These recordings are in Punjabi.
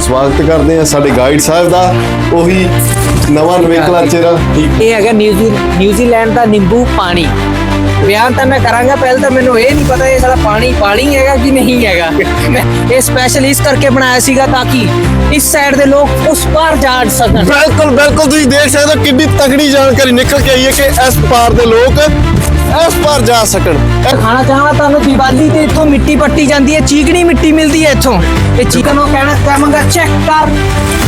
ਸਵਾਗਤ ਕਰਦੇ ਹਾਂ ਸਾਡੇ ਗਾਈਡ ਸਾਹਿਬ ਦਾ ਉਹੀ ਨਵਾਂ ਨਵੇਕਲਾ ਚਿਹਰਾ। ਇਹ ਹੈਗਾ ਨਿਊਜ਼ੀ ਨਿਊਜ਼ੀਲੈਂਡ ਦਾ ਨਿੰਬੂ ਪਾਣੀ। ਬਿਆਨ ਤਾਂ ਮੈਂ ਕਰਾਂਗਾ ਪਹਿਲਾਂ ਤਾਂ ਮੈਨੂੰ ਇਹ ਨਹੀਂ ਪਤਾ ਇਹ ਸਾਡਾ ਪਾਣੀ ਪਾਣੀ ਹੈਗਾ ਕਿ ਨਹੀਂ ਹੈਗਾ। ਇਹ ਸਪੈਸ਼ਲ ਇਸ ਕਰਕੇ ਬਣਾਇਆ ਸੀਗਾ ਤਾਂ ਕਿ ਇਸ ਸਾਈਡ ਦੇ ਲੋਕ ਉਸ ਪਾਰ ਜਾ ਸਕਣ। ਬਿਲਕੁਲ ਬਿਲਕੁਲ ਤੁਸੀਂ ਦੇਖ ਸਕਦੇ ਹੋ ਕਿੰਨੀ ਤਕੜੀ ਜਾਣਕਾਰੀ ਨਿਕਲ ਕੇ ਆਈ ਹੈ ਕਿ ਇਸ ਪਾਰ ਦੇ ਲੋਕ ਇਸ ਪਾਰ ਜਾ ਸਕਣ। ਇਹ ਖਾਣਾ ਚਾਹਾਂ ਤੁਹਾਨੂੰ ਦੀਵਾਲੀ ਤੇ ਇੱਥੋਂ ਮਿੱਟੀ ਪੱਟੀ ਜਾਂਦੀ ਹੈ ਚੀਕਣੀ ਮਿੱਟੀ ਮਿਲਦੀ ਹੈ ਇੱਥੋਂ। ਇਹ ਚੀਕਨ ਨੂੰ ਕਹਿਣਾ ਕਹਾਂਗਾ ਚੈੱਕ ਕਰ।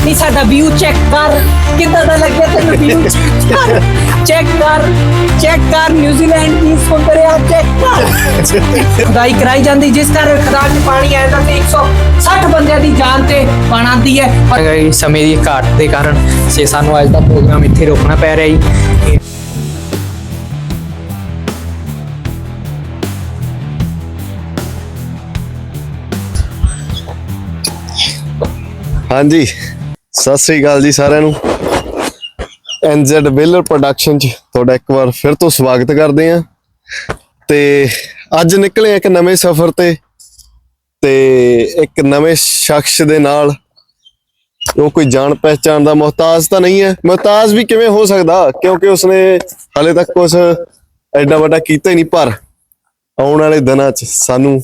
ਨਹੀਂ ਸਾਡਾ ਵਿਊ ਚੈੱਕ ਕਰ। ਕਿੱਦਾਂ ਦਾ ਲੱਗਿਆ ਤੈਨੂੰ ਵਿਊ ਚੈੱਕ ਕਰ। ਚੈੱਕ ਕਰ ਨਿਊਜ਼ੀਲੈਂਡ ਦੀ ਸੁੰਦਰਿਆ ਚੈੱਕ ਕਰ। ਖੁਦਾਈ ਕਰਾਈ ਜਾਂਦੀ ਜਿਸ ਕਾਰਨ ਖਦਾਨ ਚ ਪਾਣੀ ਆਇਆ ਤੇ 160 ਬੰਦਿਆਂ ਦੀ ਜਾਨ ਤੇ ਬਣ ਆਉਂਦੀ ਹੈ। ਪਰ ਸਮੇਂ ਦੀ ਘਾਟ ਦੇ ਕਾਰਨ ਸੇ ਸਾਨੂੰ ਅੱਜ ਦਾ ਪ੍ਰੋਗਰਾਮ ਇੱਥੇ ਰੋਕਣਾ ਪੈ ਰਿਹਾ ਹੈ ਹਾਂਜੀ। ਸਤਿ ਸ੍ਰੀ ਅਕਾਲ ਜੀ ਸਾਰਿਆਂ ਨੂੰ। ਐਨਜ਼ੈਡ ਬਿਲਰ ਪ੍ਰੋਡਕਸ਼ਨ ਚ ਤੁਹਾਡਾ ਇੱਕ ਵਾਰ ਫਿਰ ਤੋਂ ਸਵਾਗਤ ਕਰਦੇ ਹਾਂ। ਤੇ ਅੱਜ ਨਿਕਲੇ ਇੱਕ ਨਵੇਂ ਸਫ਼ਰ ਤੇ ਤੇ ਇੱਕ ਨਵੇਂ ਸ਼ਖਸ ਦੇ ਨਾਲ। ਉਹ ਕੋਈ ਜਾਣ ਪਹਿਚਾਣ ਦਾ ਮੁਹਤਾਜ ਤਾਂ ਨਹੀਂ ਹੈ। ਮੁਹਤਾਜ ਵੀ ਕਿਵੇਂ ਹੋ ਸਕਦਾ? ਕਿਉਂਕਿ ਉਸਨੇ ਹਾਲੇ ਤੱਕ ਕੁਝ ਐਡਾ ਵੱਡਾ ਕੀਤਾ ਹੀ ਨਹੀਂ, ਪਰ ਆਉਣ ਵਾਲੇ ਦਿਨਾਂ 'ਚ ਸਾਨੂੰ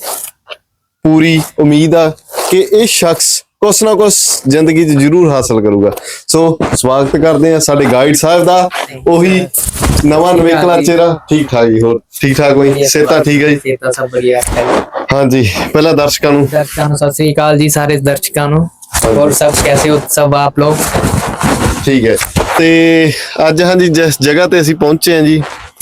ਪੂਰੀ ਉਮੀਦ ਆ ਕਿ ਇਹ ਸ਼ਖਸ ਕੁਛ ਨਾ ਕੁਛ ਜ਼ਿੰਦਗੀ 'ਚ ਜ਼ਰੂਰ ਹਾਸਲ ਕਰੂਗਾ। ਸੋ ਸਵਾਗਤ ਕਰਦੇ ਆ ਸਾਡੇ ਗਾਈਡ ਸਾਹਿਬ ਦਾ। ਉਹੀ ਨਵਾਂ ਨਵੇਕਲਾ ਚਿਹਰਾ ਠੀਕ ਠਾਕ ਹੀ ਹੋਰ ਠੀਕ ਠਾਕ ਹੋਈ ਸੇਤਾ ਠੀਕ ਹੈ ਜੀ? ਸੇਤਾ ਸਭ ਵਧੀਆ। ਹਾਂਜੀ ਪਹਿਲਾਂ ਦਰਸ਼ਕਾਂ ਨੂੰ। ਦਰਸ਼ਕਾਂ ਨੂੰ ਸਤਿ ਸ੍ਰੀ ਅਕਾਲ ਜੀ ਸਾਰੇ ਦਰਸ਼ਕਾਂ ਨੂੰ। ਹੋਰ ਸਭ ਕੈਸੇ ਹੋ? ਸਭ ਆਪ ਲੋਗ ਠੀਕ ਹੈ। ਤੇ ਅੱਜ ਹਾਂਜੀ ਜਿਸ ਜਗ੍ਹਾ ਤੇ ਅਸੀਂ ਪਹੁੰਚੇ ਹਾਂ ਜੀ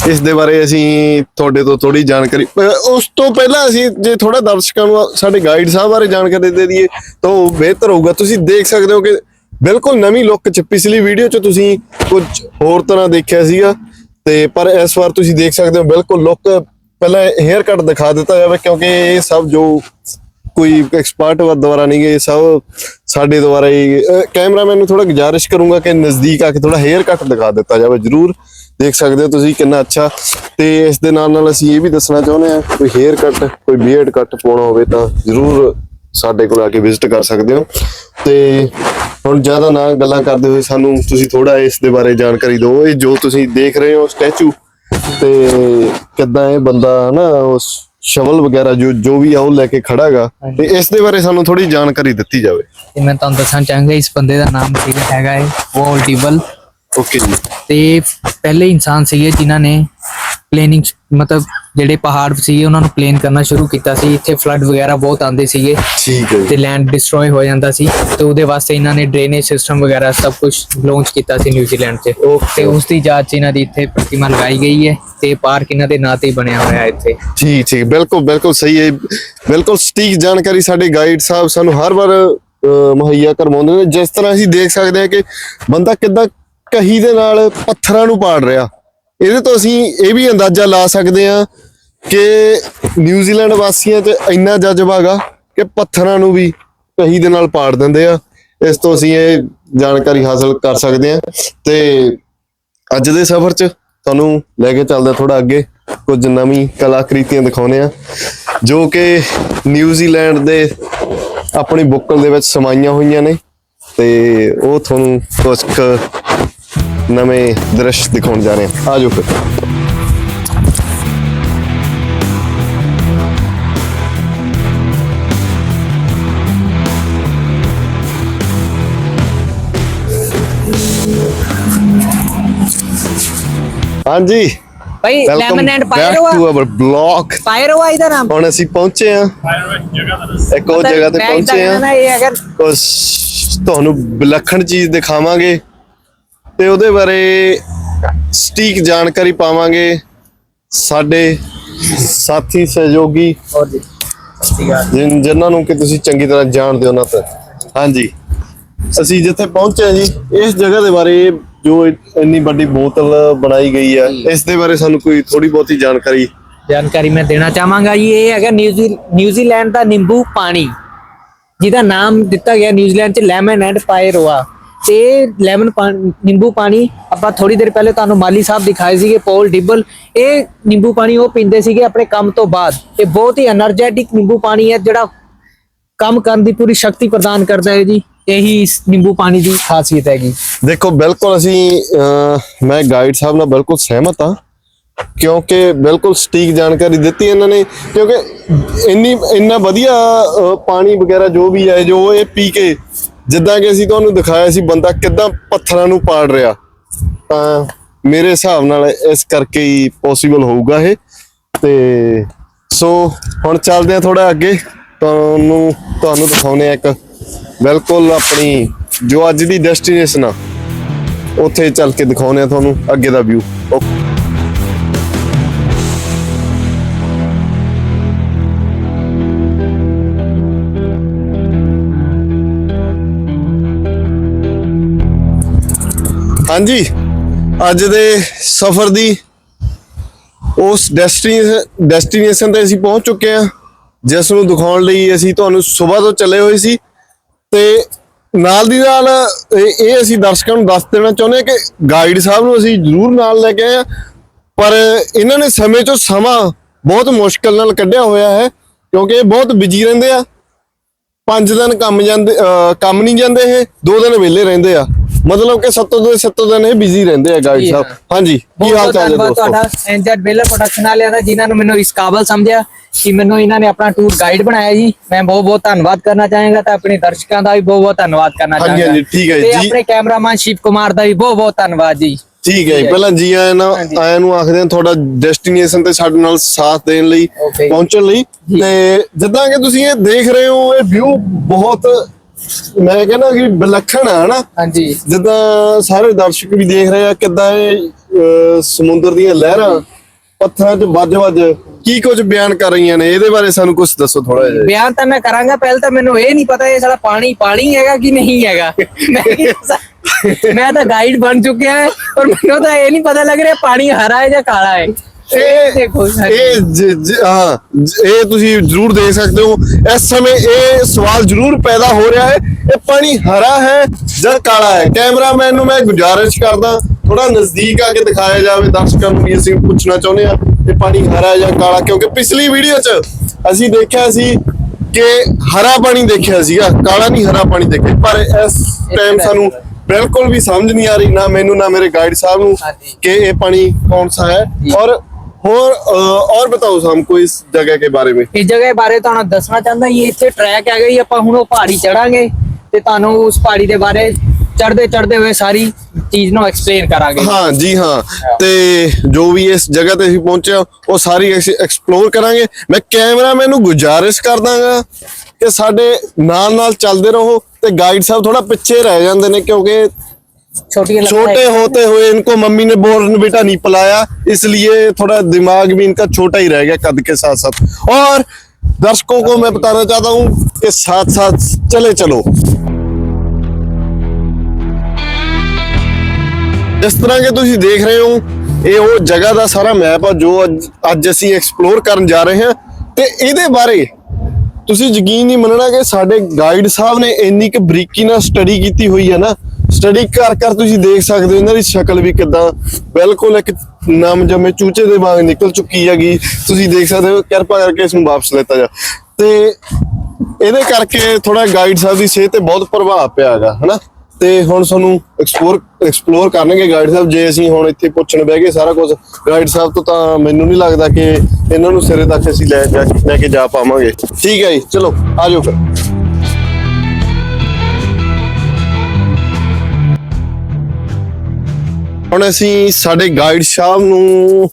ਇਸ ਦੇ ਬਾਰੇ ਅਸੀਂ ਤੁਹਾਡੇ ਤੋਂ ਥੋੜੀ ਜਾਣਕਾਰੀ ਉਸ ਤੋਂ ਪਹਿਲਾਂ ਅਸੀਂ ਜੇ ਥੋੜਾ ਦਰਸ਼ਕਾਂ ਨੂੰ ਸਾਡੇ ਗਾਈਡ ਸਾਹਿਬ ਬਾਰੇ ਜਾਣਕਾਰੀ ਦੇ ਦਈਏ, ਤਾਂ ਉਹ ਬਿਹਤਰ ਹੋਊਗਾ। ਤੁਸੀਂ ਦੇਖ ਸਕਦੇ ਹੋ ਕਿ ਬਿਲਕੁਲ ਨਵੀਂ ਲੁੱਕ ਚ ਪਿਛਲੀ ਵੀਡੀਓ ਚ ਤੁਸੀਂ ਕੁਝ ਹੋਰ ਤਰ੍ਹਾਂ ਦੇਖਿਆ ਸੀਗਾ। ਤੇ ਪਰ ਇਸ ਵਾਰ ਤੁਸੀਂ ਦੇਖ ਸਕਦੇ ਹੋ ਬਿਲਕੁਲ ਲੁੱਕ ਪਹਿਲਾਂ ਹੇਅਰ ਕੱਟ ਦਿਖਾ ਦਿੱਤਾ ਜਾਵੇ, ਕਿਉਂਕਿ ਇਹ ਸਭ ਜੋ ਕੋਈ ਐਕਸਪਰਟ ਦੁਆਰਾ ਨਹੀਂ ਗਏ ਸਭ ਸਾਡੇ ਦੁਆਰਾ ਹੀ ਕੈਮਰਾਮੈਨ ਨੂੰ ਥੋੜਾ ਗੁਜ਼ਾਰਿਸ਼ ਕਰੂੰਗਾ ਕਿ ਨਜ਼ਦੀਕ ਆ ਕੇ ਥੋੜਾ ਹੇਅਰ ਕੱਟ ਦਿਖਾ ਦਿੱਤਾ ਜਾਵੇ ਜਰੂਰ। ਦੇਖ ਸਕਦੇ ਹੋ ਤੁਸੀਂ ਕਿੰਨਾ ਅੱਛਾ। ਤੇ ਇਸ ਦੇ ਨਾਲ ਨਾਲ ਅਸੀਂ ਇਹ ਵੀ ਦੱਸਣਾ ਚਾਹੁੰਦੇ ਆ ਕੋਈ ਹੇਅਰ ਕੱਟ ਕੋਈ ਬੀਅਰਡ ਕੱਟ ਪਾਉਣਾ ਹੋਵੇ ਤਾਂ ਜਰੂਰ ਸਾਡੇ ਕੋਲ ਆ ਕੇ ਵਿਜ਼ਿਟ ਕਰ ਸਕਦੇ ਹੋ। ਤੇ ਹੁਣ ਜ਼ਿਆਦਾ ਨਾ ਗੱਲਾਂ ਕਰਦੇ ਹੋਏ ਸਾਨੂੰ ਤੁਸੀਂ ਥੋੜਾ ਇਸ ਦੇ ਬਾਰੇ ਜਾਣਕਾਰੀ ਦਿਓ। ਇਹ ਜੋ ਤੁਸੀਂ ਦੇਖ ਰਹੇ ਹੋ ਸਟੈਚੂ ਤੇ ਕਿੱਦਾਂ ਇਹ ਬੰਦਾ ਨਾ ਉਸ ਸ਼ਵਲ ਵਗੈਰਾ ਜੋ ਜੋ ਵੀ ਆ ਉਹ ਲੈ ਕੇ ਖੜਾਗਾ ਤੇ ਇਸ ਦੇ ਬਾਰੇ ਸਾਨੂੰ ਥੋੜੀ ਜਾਣਕਾਰੀ ਦਿੱਤੀ ਜਾਵੇ। ਤੇ ਮੈਂ ਤੁਹਾਨੂੰ ਦੱਸਣਾ ਚਾਹਾਂਗਾ ਇਸ ਬੰਦੇ ਦਾ ਨਾਮ ਸੀ ਹੈਗਾ ਹੈ ਵੋਲ ਟੀਬਲ ਓਕੇ ਜੀ। ਤੇ ਪਹਿਲੇ ਇਨਸਾਨ ਸੀਗੇ ਜਿਨ੍ਹਾਂ ਨੇ ਪਲੇਨਿੰਗ ਮਤਲਬ ਜਿਹੜੇ ਪਹਾੜ ਸੀਗੇ ਉਹਨਾਂ ਨੂੰ ਪਲੇਨ ਕਰਨਾ ਸ਼ੁਰੂ ਕੀਤਾ ਸੀ। ਇੱਥੇ ਫਲੱਡ ਵਗੈਰਾ ਬਹੁਤ ਆਉਂਦੇ ਸੀਗੇ ਠੀਕ ਹੈ ਤੇ ਲੈਂਡ ਡਿਸਟਰੋਏ ਹੋ ਜਾਂਦਾ ਸੀ। ਤੇ ਉਹਦੇ ਵਾਸਤੇ ਇਹਨਾਂ ਨੇ ਡਰੇਨੇਜ ਸਿਸਟਮ ਵਗੈਰਾ ਸਭ ਕੁਝ ਲਾਂਚ ਕੀਤਾ ਸੀ ਨਿਊਜ਼ੀਲੈਂਡ 'ਚ। ਤੇ ਉਸ ਦੀ ਯਾਦ 'ਚ ਇਹਨਾਂ ਦੀ ਇੱਥੇ ਪ੍ਰਤਿਮਾ ਲਗਾਈ ਗਈ ਹੈ ਤੇ ਪਾਰਕ ਇਹਨਾਂ ਦੇ ਨਾਂ ਤੇ ਬਣਿਆ ਹੋਇਆ ਹੈ ਇੱਥੇ। ਠੀਕ ਠੀਕ। ਬਿਲਕੁਲ ਬਿਲਕੁਲ ਸਹੀ ਹੈ। ਬਿਲਕੁਲ ਸਟੀਕ ਜਾਣਕਾਰੀ ਸਾਡੇ ਗਾਈਡ ਸਾਹਿਬ ਸਾਨੂੰ ਹਰ ਵਾਰ ਮੁਹੱਈਆ ਕਰਵਾਉਂਦੇ ਨੇ। ਜਿਸ ਤਰ੍ਹਾਂ ਅਸੀਂ ਦੇਖ ਸਕਦੇ ਹਾਂ ਕਿ ਬੰਦਾ ਕਿੱਦਾਂ ਕਹੀ ਦੇ ਨਾਲ ਪੱਥਰਾਂ ਨੂੰ ਪਾੜ ਰਿਹਾ। ਇਹਦੇ ਤੋਂ ਅਸੀਂ ਇਹ ਵੀ ਅੰਦਾਜ਼ਾ ਲਾ ਸਕਦੇ ਹਾਂ ਕਿ ਨਿਊਜ਼ੀਲੈਂਡ ਵਾਸੀਆਂ ਤੇ ਇੰਨਾ ਜਜ਼ਬਾ ਹੈਗਾ ਕਿ ਪੱਥਰਾਂ ਨੂੰ ਵੀ ਕਹੀ ਦੇ ਨਾਲ ਪਾੜ ਦਿੰਦੇ ਆ। ਇਸ ਤੋਂ ਅਸੀਂ ਇਹ ਜਾਣਕਾਰੀ ਹਾਸਲ ਕਰ ਸਕਦੇ ਹਾਂ। ਤੇ ਅੱਜ ਦੇ ਸਫ਼ਰ 'ਚ ਤੁਹਾਨੂੰ ਲੈ ਕੇ ਚੱਲਦੇ ਥੋੜਾ ਅੱਗੇ। ਕੁਝ ਨਵੀਂ ਕਲਾਕ੍ਰਿਤੀਆਂ ਦਿਖਾਉਨੇ ਆ ਜੋ ਕਿ ਨਿਊਜ਼ੀਲੈਂਡ ਦੇ ਆਪਣੀ ਬੁੱਕਲ ਦੇ ਵਿੱਚ ਸਮਾਈਆਂ ਹੋਈਆਂ ਨੇ। ਤੇ ਉਹ ਤੁਹਾਨੂੰ ਕੁਝ ਕੁ ਨਵੇਂ ਦ੍ਰਿਸ਼ ਦਿਖਾਉਣ ਜਾ ਰਹੇ ਆ ਆਜੋ ਫਿਰ। ਹਾਂਜੀ। ਭਾਈ lemon and Paeroa to our blog Paeroa ਇਹਦਾ ਨਾਮ? ਹੁਣ ਅਸੀਂ ਪਹੁੰਚੇ ਆ ਇੱਕ ਉਹ ਜਗ੍ਹਾ ਤੇ ਪਹੁੰਚੇ ਆ ਤੁਹਾਨੂੰ ਵਿਲੱਖਣ ਚੀਜ਼ ਦਿਖਾਵਾਂਗੇ। ਤੇ ਉਹਦੇ ਬਾਰੇ ਸਟੀਕ ਜਾਣਕਾਰੀ ਪਾਵਾਂਗੇ ਸਾਡੇ ਸਾਥੀ ਸਹਿਯੋਗੀ ਹੋਰ ਜੀ। ਜਿਨ- ਜਿਨ੍ਹਾਂ ਨੂੰ ਕਿ ਤੁਸੀਂ ਚੰਗੀ ਤਰ੍ਹਾਂ ਜਾਣਦੇ ਹੋ ਨਾ ਤਾਂ। ਹਾਂਜੀ। ਅਸੀਂ ਜਿੱਥੇ ਪਹੁੰਚੇ ਹਾਂ ਜੀ ਇਸ ਜਗ੍ਹਾ ਦੇ ਬਾਰੇ ਜੋ ਇੰਨੀ ਵੱਡੀ ਬੋਤਲ ਬਣਾਈ ਗਈ ਹੈ ਇਸ ਦੇ ਬਾਰੇ ਸਾਨੂੰ ਕੋਈ ਥੋੜੀ ਬਹੁਤੀ ਜਾਣਕਾਰੀ ਜਾਣਕਾਰੀ ਮੈਂ ਦੇਣਾ ਚਾਹਾਂਗਾ ਜੀ ਇਹ ਹੈਗਾ ਨਿਊਜ਼ੀ ਨਿਊਜ਼ੀਲੈਂਡ ਦਾ ਨਿੰਬੂ ਪਾਣੀ ਜਿਹਦਾ ਨਾਮ ਦਿੱਤਾ ਗਿਆ ਨਿਊਜ਼ੀਲੈਂਡ ਚ ਲੈਮਨ ਐਂਡ ਪਾਇਰੋਆ ਤੇ ਲੈਮਨ ਪਾਣੀ ਨਿੰਬੂ ਪਾਣੀ ਆਪਾਂ ਥੋੜੀ ਦੇਰ ਪਹਿਲੇ ਤੁਹਾਨੂੰ ਮਾਲੀ ਸਾਹਿਬ ਦਿਖਾਏ ਸੀਗੇ, ਪੌਲ, ਡਿਬਲ। ਇਹ ਨਿੰਬੂ ਪਾਣੀ ਉਹ ਪੀਂਦੇ ਸੀਗੇ ਆਪਣੇ ਕੰਮ ਤੋਂ ਬਾਅਦ। ਇਹ ਬਹੁਤ ਹੀ એનર્ਜੈਟਿਕ ਨਿੰਬੂ ਪਾਣੀ ਹੈ, ਜਿਹੜਾ ਕੰਮ ਕਰਨ ਦੀ ਪੂਰੀ ਸ਼ਕਤੀ ਪ੍ਰਦਾਨ ਕਰਦਾ ਹੈ ਜੀ। ਇਹੀ ਇਸ ਨਿੰਬੂ ਪਾਣੀ ਦੀ ਖਾਸੀਅਤ ਹੈਗੀ। ਦੇਖੋ, ਬਿਲਕੁਲ ਅਸੀਂ ਮੈਂ ਗਾਈਡ ਸਾਹਿਬ ਨਾਲ ਬਿਲਕੁਲ ਸਹਿਮਤ ਹਾਂ, ਕਿਉਂਕਿ ਬਿਲਕੁਲ ਸਟੀਕ ਜਾਣਕਾਰੀ ਦਿੱਤੀ ਇਹਨਾਂ ਨੇ, ਕਿਉਂਕਿ ਇੰਨੀ, ਇੰਨਾ ਵਧੀਆ ਪਾਣੀ ਵਗੈਰਾ ਜੋ ਵੀ ਹੈ, ਜੋ ਇਹ ਪੀ ਕੇ ਜਿੱਦਾਂ ਕਿ ਅਸੀਂ ਤੁਹਾਨੂੰ ਦਿਖਾਇਆ ਸੀ, ਬੰਦਾ ਕਿੱਦਾਂ ਪੱਥਰਾਂ ਨੂੰ ਪਾੜ ਰਿਹਾ। ਤਾਂ ਮੇਰੇ ਹਿਸਾਬ ਨਾਲ ਇਸ ਕਰਕੇ ਹੀ ਪੋਸੀਬਲ ਹੋਊਗਾ ਇਹ। ਤੇ ਸੋ ਹੁਣ ਚੱਲਦੇ ਆ ਥੋੜਾ ਅੱਗੇ। ਤੁਹਾਨੂੰ ਤੁਹਾਨੂੰ ਦਿਖਾਉਨੇ ਆ ਇੱਕ। ਬਿਲਕੁਲ ਆਪਣੀ, ਜੋ ਅੱਜ ਦੀ ਡੈਸਟੀਨੇਸ਼ਨ ਆ, ਉੱਥੇ ਚੱਲ ਕੇ ਦਿਖਾਉਨੇ ਆ ਤੁਹਾਨੂੰ ਅੱਗੇ ਦਾ ਵਿਊ ਓਕੇ ਹਾਂਜੀ, ਅੱਜ ਦੇ ਸਫ਼ਰ ਦੀ ਉਸ ਡੈਸਟੀਨੇਸ਼ਨ ਡੈਸਟੀਨੇਸ਼ਨ ਤੇ ਅਸੀਂ ਪਹੁੰਚ ਚੁੱਕੇ ਹਾਂ, ਜਿਸ ਨੂੰ ਦਿਖਾਉਣ ਲਈ ਅਸੀਂ ਤੁਹਾਨੂੰ ਸਵੇਰ ਤੋਂ ਚੱਲੇ ਹੋਏ ਸੀ ਤੇ ਨਾਲ ਦੀ ਨਾਲ ਇਹ ਅਸੀਂ ਦਰਸ਼ਕਾਂ ਨੂੰ ਦੱਸ ਦੇਣਾ ਚਾਹੁੰਦੇ ਹਾਂ ਕਿ ਗਾਈਡ ਸਾਹਿਬ ਨੂੰ ਅਸੀਂ ਜ਼ਰੂਰ ਨਾਲ ਲੈ ਕੇ ਆਏ ਹਾਂ, ਪਰ ਇਹਨਾਂ ਨੇ ਸਮੇਂ ਚੋਂ ਸਮਾਂ ਬਹੁਤ ਮੁਸ਼ਕਲ ਨਾਲ ਕੱਢਿਆ ਹੋਇਆ ਹੈ, ਕਿਉਂਕਿ ਇਹ ਬਹੁਤ ਬਿਜ਼ੀ ਰਹਿੰਦੇ ਆ। ਪੰਜ ਦਿਨ ਕੰਮ ਜਾਂਦੇ ਕੰਮ ਨਹੀਂ ਜਾਂਦੇ ਇਹ, ਦੋ ਦਿਨ ਵਿਹਲੇ ਰਹਿੰਦੇ ਆ। ਮਤਲਬ ਕਿ ਸੱਤੋਂ ਦੇ ਸੱਤੋਂ ਦਿਨ ਇਹ ਬਿਜ਼ੀ ਰਹਿੰਦੇ ਆ ਗਾਈਡ ਜੀ ਸਾਹਿਬ ਹਾਂ। ਹਾਂਜੀ ਕੀ ਹਾਲ ਬਹੁਤ ਚਾਲ ਹੈ ਧੰਨਵਾਦ ਦੋਸਤੋ ਤੁਹਾਡਾ ਐਂਜਡ ਬੇਲਰ ਪ੍ਰੋਡਕਸ਼ਨ ਵਾਲਿਆਂ ਦਾ ਜਿਨ੍ਹਾਂ ਨੂੰ ਮੈਨੂੰ ਇਸ ਕਾਬਲ ਸਮਝਿਆ ਕਿ ਮੈਨੂੰ ਇਹਨਾਂ ਨੇ ਆਪਣਾ ਟੂਰ ਗਾਈਡ ਬਣਾਇਆ ਜੀ ਮੈਂ ਬਹੁਤ ਬਹੁਤ ਧੰਨਵਾਦ ਕਰਨਾ ਚਾਹਾਂਗਾ ਤੇ ਆਪਣੇ ਦਰਸ਼ਕਾਂ ਦਾ ਵੀ ਬਹੁਤ ਬਹੁਤ ਧੰਨਵਾਦ ਕਰਨਾ ਹਾਂਜੀ, ਚਾਹਾਂਗਾ ਹਾਂਜੀ, ਠੀਕ ਹੈ ਤੇ ਜੀ। ਆਪਣੇ ਕੈਮਰਾਮੈਨ ਸ਼ਿਵ ਕੁਮਾਰ ਦਾ ਵੀ ਬਹੁਤ ਬਹੁਤ ਧੰਨਵਾਦ ਜੀ ਠੀਕ ਹੈ ਜੀ ਪਹਿਲਾਂ ਜੀ ਆਇਆਂ ਨਾ ਹਾਂਜੀ। ਆਇਆਂ ਨੂੰ ਆਖਦੇ ਹਾਂ ਤੁਹਾਡਾ ਡੈਸਟੀਨੇਸ਼ਨ ਤੇ ਸਾਡੇ ਨਾਲ ਸਾਥ ਦੇਣ ਲਈ Okay। ਪਹੁੰਚਣ ਲਈ। ਤੇ ਜਿੱਦਾਂ ਕਿ ਤੁਸੀਂ ਇਹ ਦੇਖ ਰਹੇ ਹੋ ਇਹ ਵਿਊ ਬਹੁਤ ਮੈਂ ਕਹਿੰਦਾ ਕਿ ਵਿਲੱਖਣ ਆ ਹਨਾ? ਹਾਂਜੀ। ਜਿੱਦਾਂ ਸਾਰੇ ਦਰਸ਼ਕ ਵੀ ਦੇਖ ਰਹੇ ਆ ਕਿੱਦਾਂ ਇਹ ਸਮੁੰਦਰ ਦੀਆਂ ਲਹਿਰਾਂ ਪੱਥਰਾਂ 'ਚ ਵੱਜ-ਵੱਜ ਕੀ ਕੁਝ ਬਿਆਨ ਕਰ ਰਹੀਆਂ ਨੇ? ਇਹਦੇ ਬਾਰੇ ਸਾਨੂੰ ਕੁਝ ਦੱਸੋ ਥੋੜਾ ਜਿਹਾ। ਬਿਆਨ ਤਾਂ ਮੈਂ ਕਰਾਂਗਾ ਪਹਿਲਾਂ ਤਾਂ ਮੈਨੂੰ ਇਹ ਨਹੀਂ ਪਤਾ ਇਹ ਸਾਡਾ ਪਾਣੀ ਪਾਣੀ ਹੈਗਾ ਕਿ ਨਹੀਂ ਹੈਗਾ? ਮੈਂ ਤਾਂ ਗਾਈਡ ਬਣ ਚੁੱਕਿਆ ਹੈ ਔਰ ਮੈਨੂੰ ਤਾਂ ਇਹ ਨਹੀਂ ਪਤਾ ਲੱਗ ਰਿਹਾ ਪਾਣੀ ਹਰਾ ਹੈ ਜਾਂ ਕਾਲਾ ਹੈ। ਇਹ ਇਹ ਹਾਂ ਇਹ ਤੁਸੀਂ ਜ਼ਰੂਰ ਦੇਖ ਸਕਦੇ ਹੋ। ਇਸ ਸਮੇਂ ਇਹ ਸਵਾਲ ਜ਼ਰੂਰ ਪੈਦਾ ਹੋ ਰਿਹਾ ਹੈ। ਇਹ ਪਾਣੀ ਹਰਾ ਹੈ ਜਾਂ ਕਾਲਾ ਹੈ? ਕੈਮਰਾਮੈਨ ਨੂੰ ਮੈਂ ਗੁਜ਼ਾਰਿਸ਼ ਕਰਦਾ ਥੋੜਾ ਨਜ਼ਦੀਕ ਆ ਕੇ ਦਿਖਾਇਆ ਜਾਵੇ। ਦਰਸ਼ਕਾਂ ਨੂੰ ਵੀ ਅਸੀਂ ਪੁੱਛਣਾ ਚਾਹੁੰਦੇ ਹਾਂ ਇਹ ਪਾਣੀ ਹਰਾ ਜਾਂ ਕਾਲਾ ਕਿਉਂਕਿ ਪਿਛਲੀ ਵੀਡੀਓ 'ਚ ਅਸੀਂ ਦੇਖਿਆ ਸੀ ਕਿ ਹਰਾ ਪਾਣੀ ਦੇਖਿਆ ਸੀਗਾ। ਕਾਲਾ ਨਹੀਂ ਹਰਾ ਪਾਣੀ ਦੇਖਿਆ। ਪਰ ਇਸ ਟਾਈਮ ਸਾਨੂੰ ਬਿਲਕੁਲ ਵੀ ਸਮਝ ਨਹੀਂ ਆ ਰਹੀ ਨਾ ਮੈਨੂੰ ਨਾ ਮੇਰੇ ਗਾਈਡ ਸਾਹਿਬ ਨੂੰ ਕਿ ਇਹ ਪਾਣੀ ਕੌਣ ਸਾ ਹੈ। ਔਰ और अ, और बताओ हमको इस जगह के बारे में ਇਸ ਜਗ੍ਹਾ ਬਾਰੇ ਤੁਹਾਨੂੰ ਦੱਸਣਾ ਚਾਹੁੰਦਾ ਇਹ ਇੱਥੇ ਟਰੈਕ ਹੈਗਾ ਜੀ ਆਪਾਂ ਹੁਣ ਉਹ ਪਹਾੜੀ ਚੜਾਂਗੇ ਤੇ ਤੁਹਾਨੂੰ ਉਸ ਪਹਾੜੀ ਦੇ ਬਾਰੇ ਚੜਦੇ ਚੜਦੇ ਹੋਏ ਸਾਰੀ ਚੀਜ਼ ਨੂੰ ਐਕਸਪਲੇਨ ਕਰਾਂਗੇ हाँ जी हाँ ਤੇ ਜੋ ਵੀ ਇਸ ਜਗ੍ਹਾ ਤੇ ਅਸੀਂ ਪਹੁੰਚੇ ਹਾਂ, ਉਹ ਸਾਰੀ ਅਸੀਂ ਐਕਸਪਲੋਰ ਕਰਾਂਗੇ ਮੈਂ ਕੈਮਰਾਮੈਨ ਨੂੰ ਗੁਜ਼ਾਰਿਸ਼ ਕਰਦਾਗਾ ਕਿ ਸਾਡੇ ਨਾਲ ਨਾਲ ਚੱਲਦੇ ਰਹੋ ਤੇ ਗਾਈਡ ਸਾਹਿਬ ਥੋੜਾ ਪਿੱਛੇ ਰਹਿ ਜਾਂਦੇ ਨੇ ਕਿਉਂਕਿ छोटी छोटे होते हुए इनको मम्मी ने बोर्नविटा नहीं पिलाया इसलिए थोड़ा दिमाग भी इनका छोटा ही रह गया कद के साथ साथ और दर्शकों को मैं बताना चाहता हूँ कि साथ साथ चले चलो ਜਿਸ ਤਰ੍ਹਾਂ ਕਿ ਤੁਸੀਂ ਦੇਖ ਰਹੇ ਹੋ ਇਹ ਉਹ ਜਗ੍ਹਾ ਦਾ ਸਾਰਾ ਮੈਪ ਆ ਜੋ ਅੱਜ ਅੱਜ ਅਸੀਂ ਐਕਸਪਲੋਰ ਕਰਨ ਜਾ ਰਹੇ ਹਾਂ ਤੇ ਇਹਦੇ ਬਾਰੇ ਤੁਸੀਂ ਯਕੀਨ ਨਹੀਂ ਮੰਨਣਾ ਕਿ ਸਾਡੇ ਗਾਈਡ ਸਾਹਿਬ ਨੇ ਇੰਨੀ ਕੁ ਬਰੀਕੀ ਨਾਲ ਸਟੱਡੀ ਕੀਤੀ ਹੋਈ ਹੈ ਨਾ ਸਟੱਡੀ ਕਰ ਕਰ ਤੁਸੀਂ ਦੇਖ ਸਕਦੇ ਹੋ, ਇਹਨਾਂ ਦੀ ਸ਼ਕਲ ਵੀ ਕਿਦਾਂ ਬਿਲਕੁਲ ਇੱਕ ਨਾਮ ਜਮੇ ਚੂਚੇ ਦੇ ਵਾਂਗ ਨਿਕਲ ਚੁੱਕੀ ਹੈਗੀ। ਤੁਸੀਂ ਦੇਖ ਸਕਦੇ ਹੋ, ਕਿਰਪਾ ਕਰਕੇ ਇਸ ਨੂੰ ਵਾਪਸ ਲੈਤਾ ਜਾ। ਤੇ ਇਹਦੇ ਕਰਕੇ ਥੋੜਾ ਗਾਈਡ ਸਾਹਿਬ ਦੀ ਸਿਹਤ ਤੇ ਬਹੁਤ ਪ੍ਰਭਾਵ ਪਿਆ ਹੈਗਾ, ਹਨਾ? ਤੇ ਹੁਣ ਤੁਹਾਨੂੰ ਐਕਸਪਲੋਰ ਐਕਸਪਲੋਰ ਕਰਨਗੇ ਗਾਈਡ ਸਾਹਿਬ। ਜੇ ਅਸੀਂ ਹੁਣ ਇੱਥੇ ਪੁੱਛਣ ਬਹਿ ਗਏ ਸਾਰਾ ਕੁਝ ਗਾਈਡ ਸਾਹਿਬ ਤੋਂ ਤਾਂ ਮੈਨੂੰ ਨਹੀਂ ਲੱਗਦਾ ਕਿ ਇਹਨਾਂ ਨੂੰ ਸਿਰੇ ਤੱਕ ਅਸੀਂ ਲੈ ਜਾ, ਲੈ ਕੇ ਜਾ ਪਾਵਾਂਗੇ। ਠੀਕ ਹੈ ਜੀ, ਚਲੋ, ਆ ਜਾਓ ਫਿਰ। ਹੁਣ ਅਸੀਂ ਸਾਡੇ ਗਾਈਡ ਸਾਹਿਬ ਨੂੰ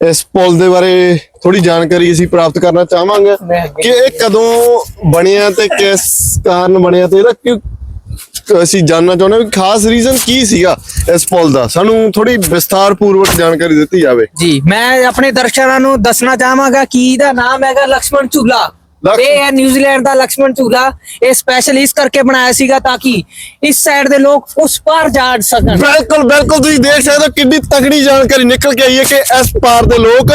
ਇਸ ਪੁਲ ਦੇ ਬਾਰੇ ਥੋੜੀ ਜਾਣਕਾਰੀ ਅਸੀਂ ਪ੍ਰਾਪਤ ਕਰਨਾ ਚਾਹਾਂਗੇ ਕਿ ਇਹ ਕਦੋਂ ਬਣਿਆ ਤੇ ਕਿਸ ਕਾਰਨ ਬਣਿਆ ਤੇ ਇਹਦਾ ਅਸੀਂ ਜਾਨਣਾ ਚਾਹੁੰਦੇ ਹਾਂ ਵੀ ਖਾਸ ਰੀਜ਼ਨ ਕੀ ਸੀਗਾ ਇਸ ਪੁਲ ਦਾ। ਸਾਨੂੰ ਥੋੜੀ ਵਿਸਥਾਰ ਪੂਰਵਕ ਜਾਣਕਾਰੀ ਦਿੱਤੀ ਜਾਵੇ। ਜੀ ਮੈਂ ਆਪਣੇ ਦਰਸ਼ਕਾਂ ਨੂੰ ਦੱਸਣਾ ਚਾਹਾਂਗਾ ਕਿ ਇਹਦਾ ਨਾਮ ਹੈਗਾ ਲਕਸ਼ਮਣ ਝੂਲਾ। ਲਕਸ਼ਮਣ- ਇਹ ਨਿਊਜ਼ੀਲੈਂਡ ਦਾ ਲਕਸ਼ਮਣ ਝੂਲਾ। ਇਹ ਸਪੈਸ਼ਲ ਇਸ ਕਰਕੇ ਬਣਾਇਆ ਸੀਗਾ ਤਾਂ ਕਿ ਇਸ ਸਾਈਡ ਦੇ ਲੋਕ ਉਸ ਪਾਰ ਜਾ ਸਕਣ। ਬਿਲਕੁਲ ਬਿਲਕੁਲ ਤੁਸੀਂ ਦੇਖ ਸਕਦੇ ਹੋ ਕਿੰਨੀ ਤਕੜੀ ਜਾਣਕਾਰੀ ਨਿਕਲ ਕੇ ਆਈ ਹੈ ਕਿ ਇਸ ਪਾਰ ਦੇ ਲੋਕ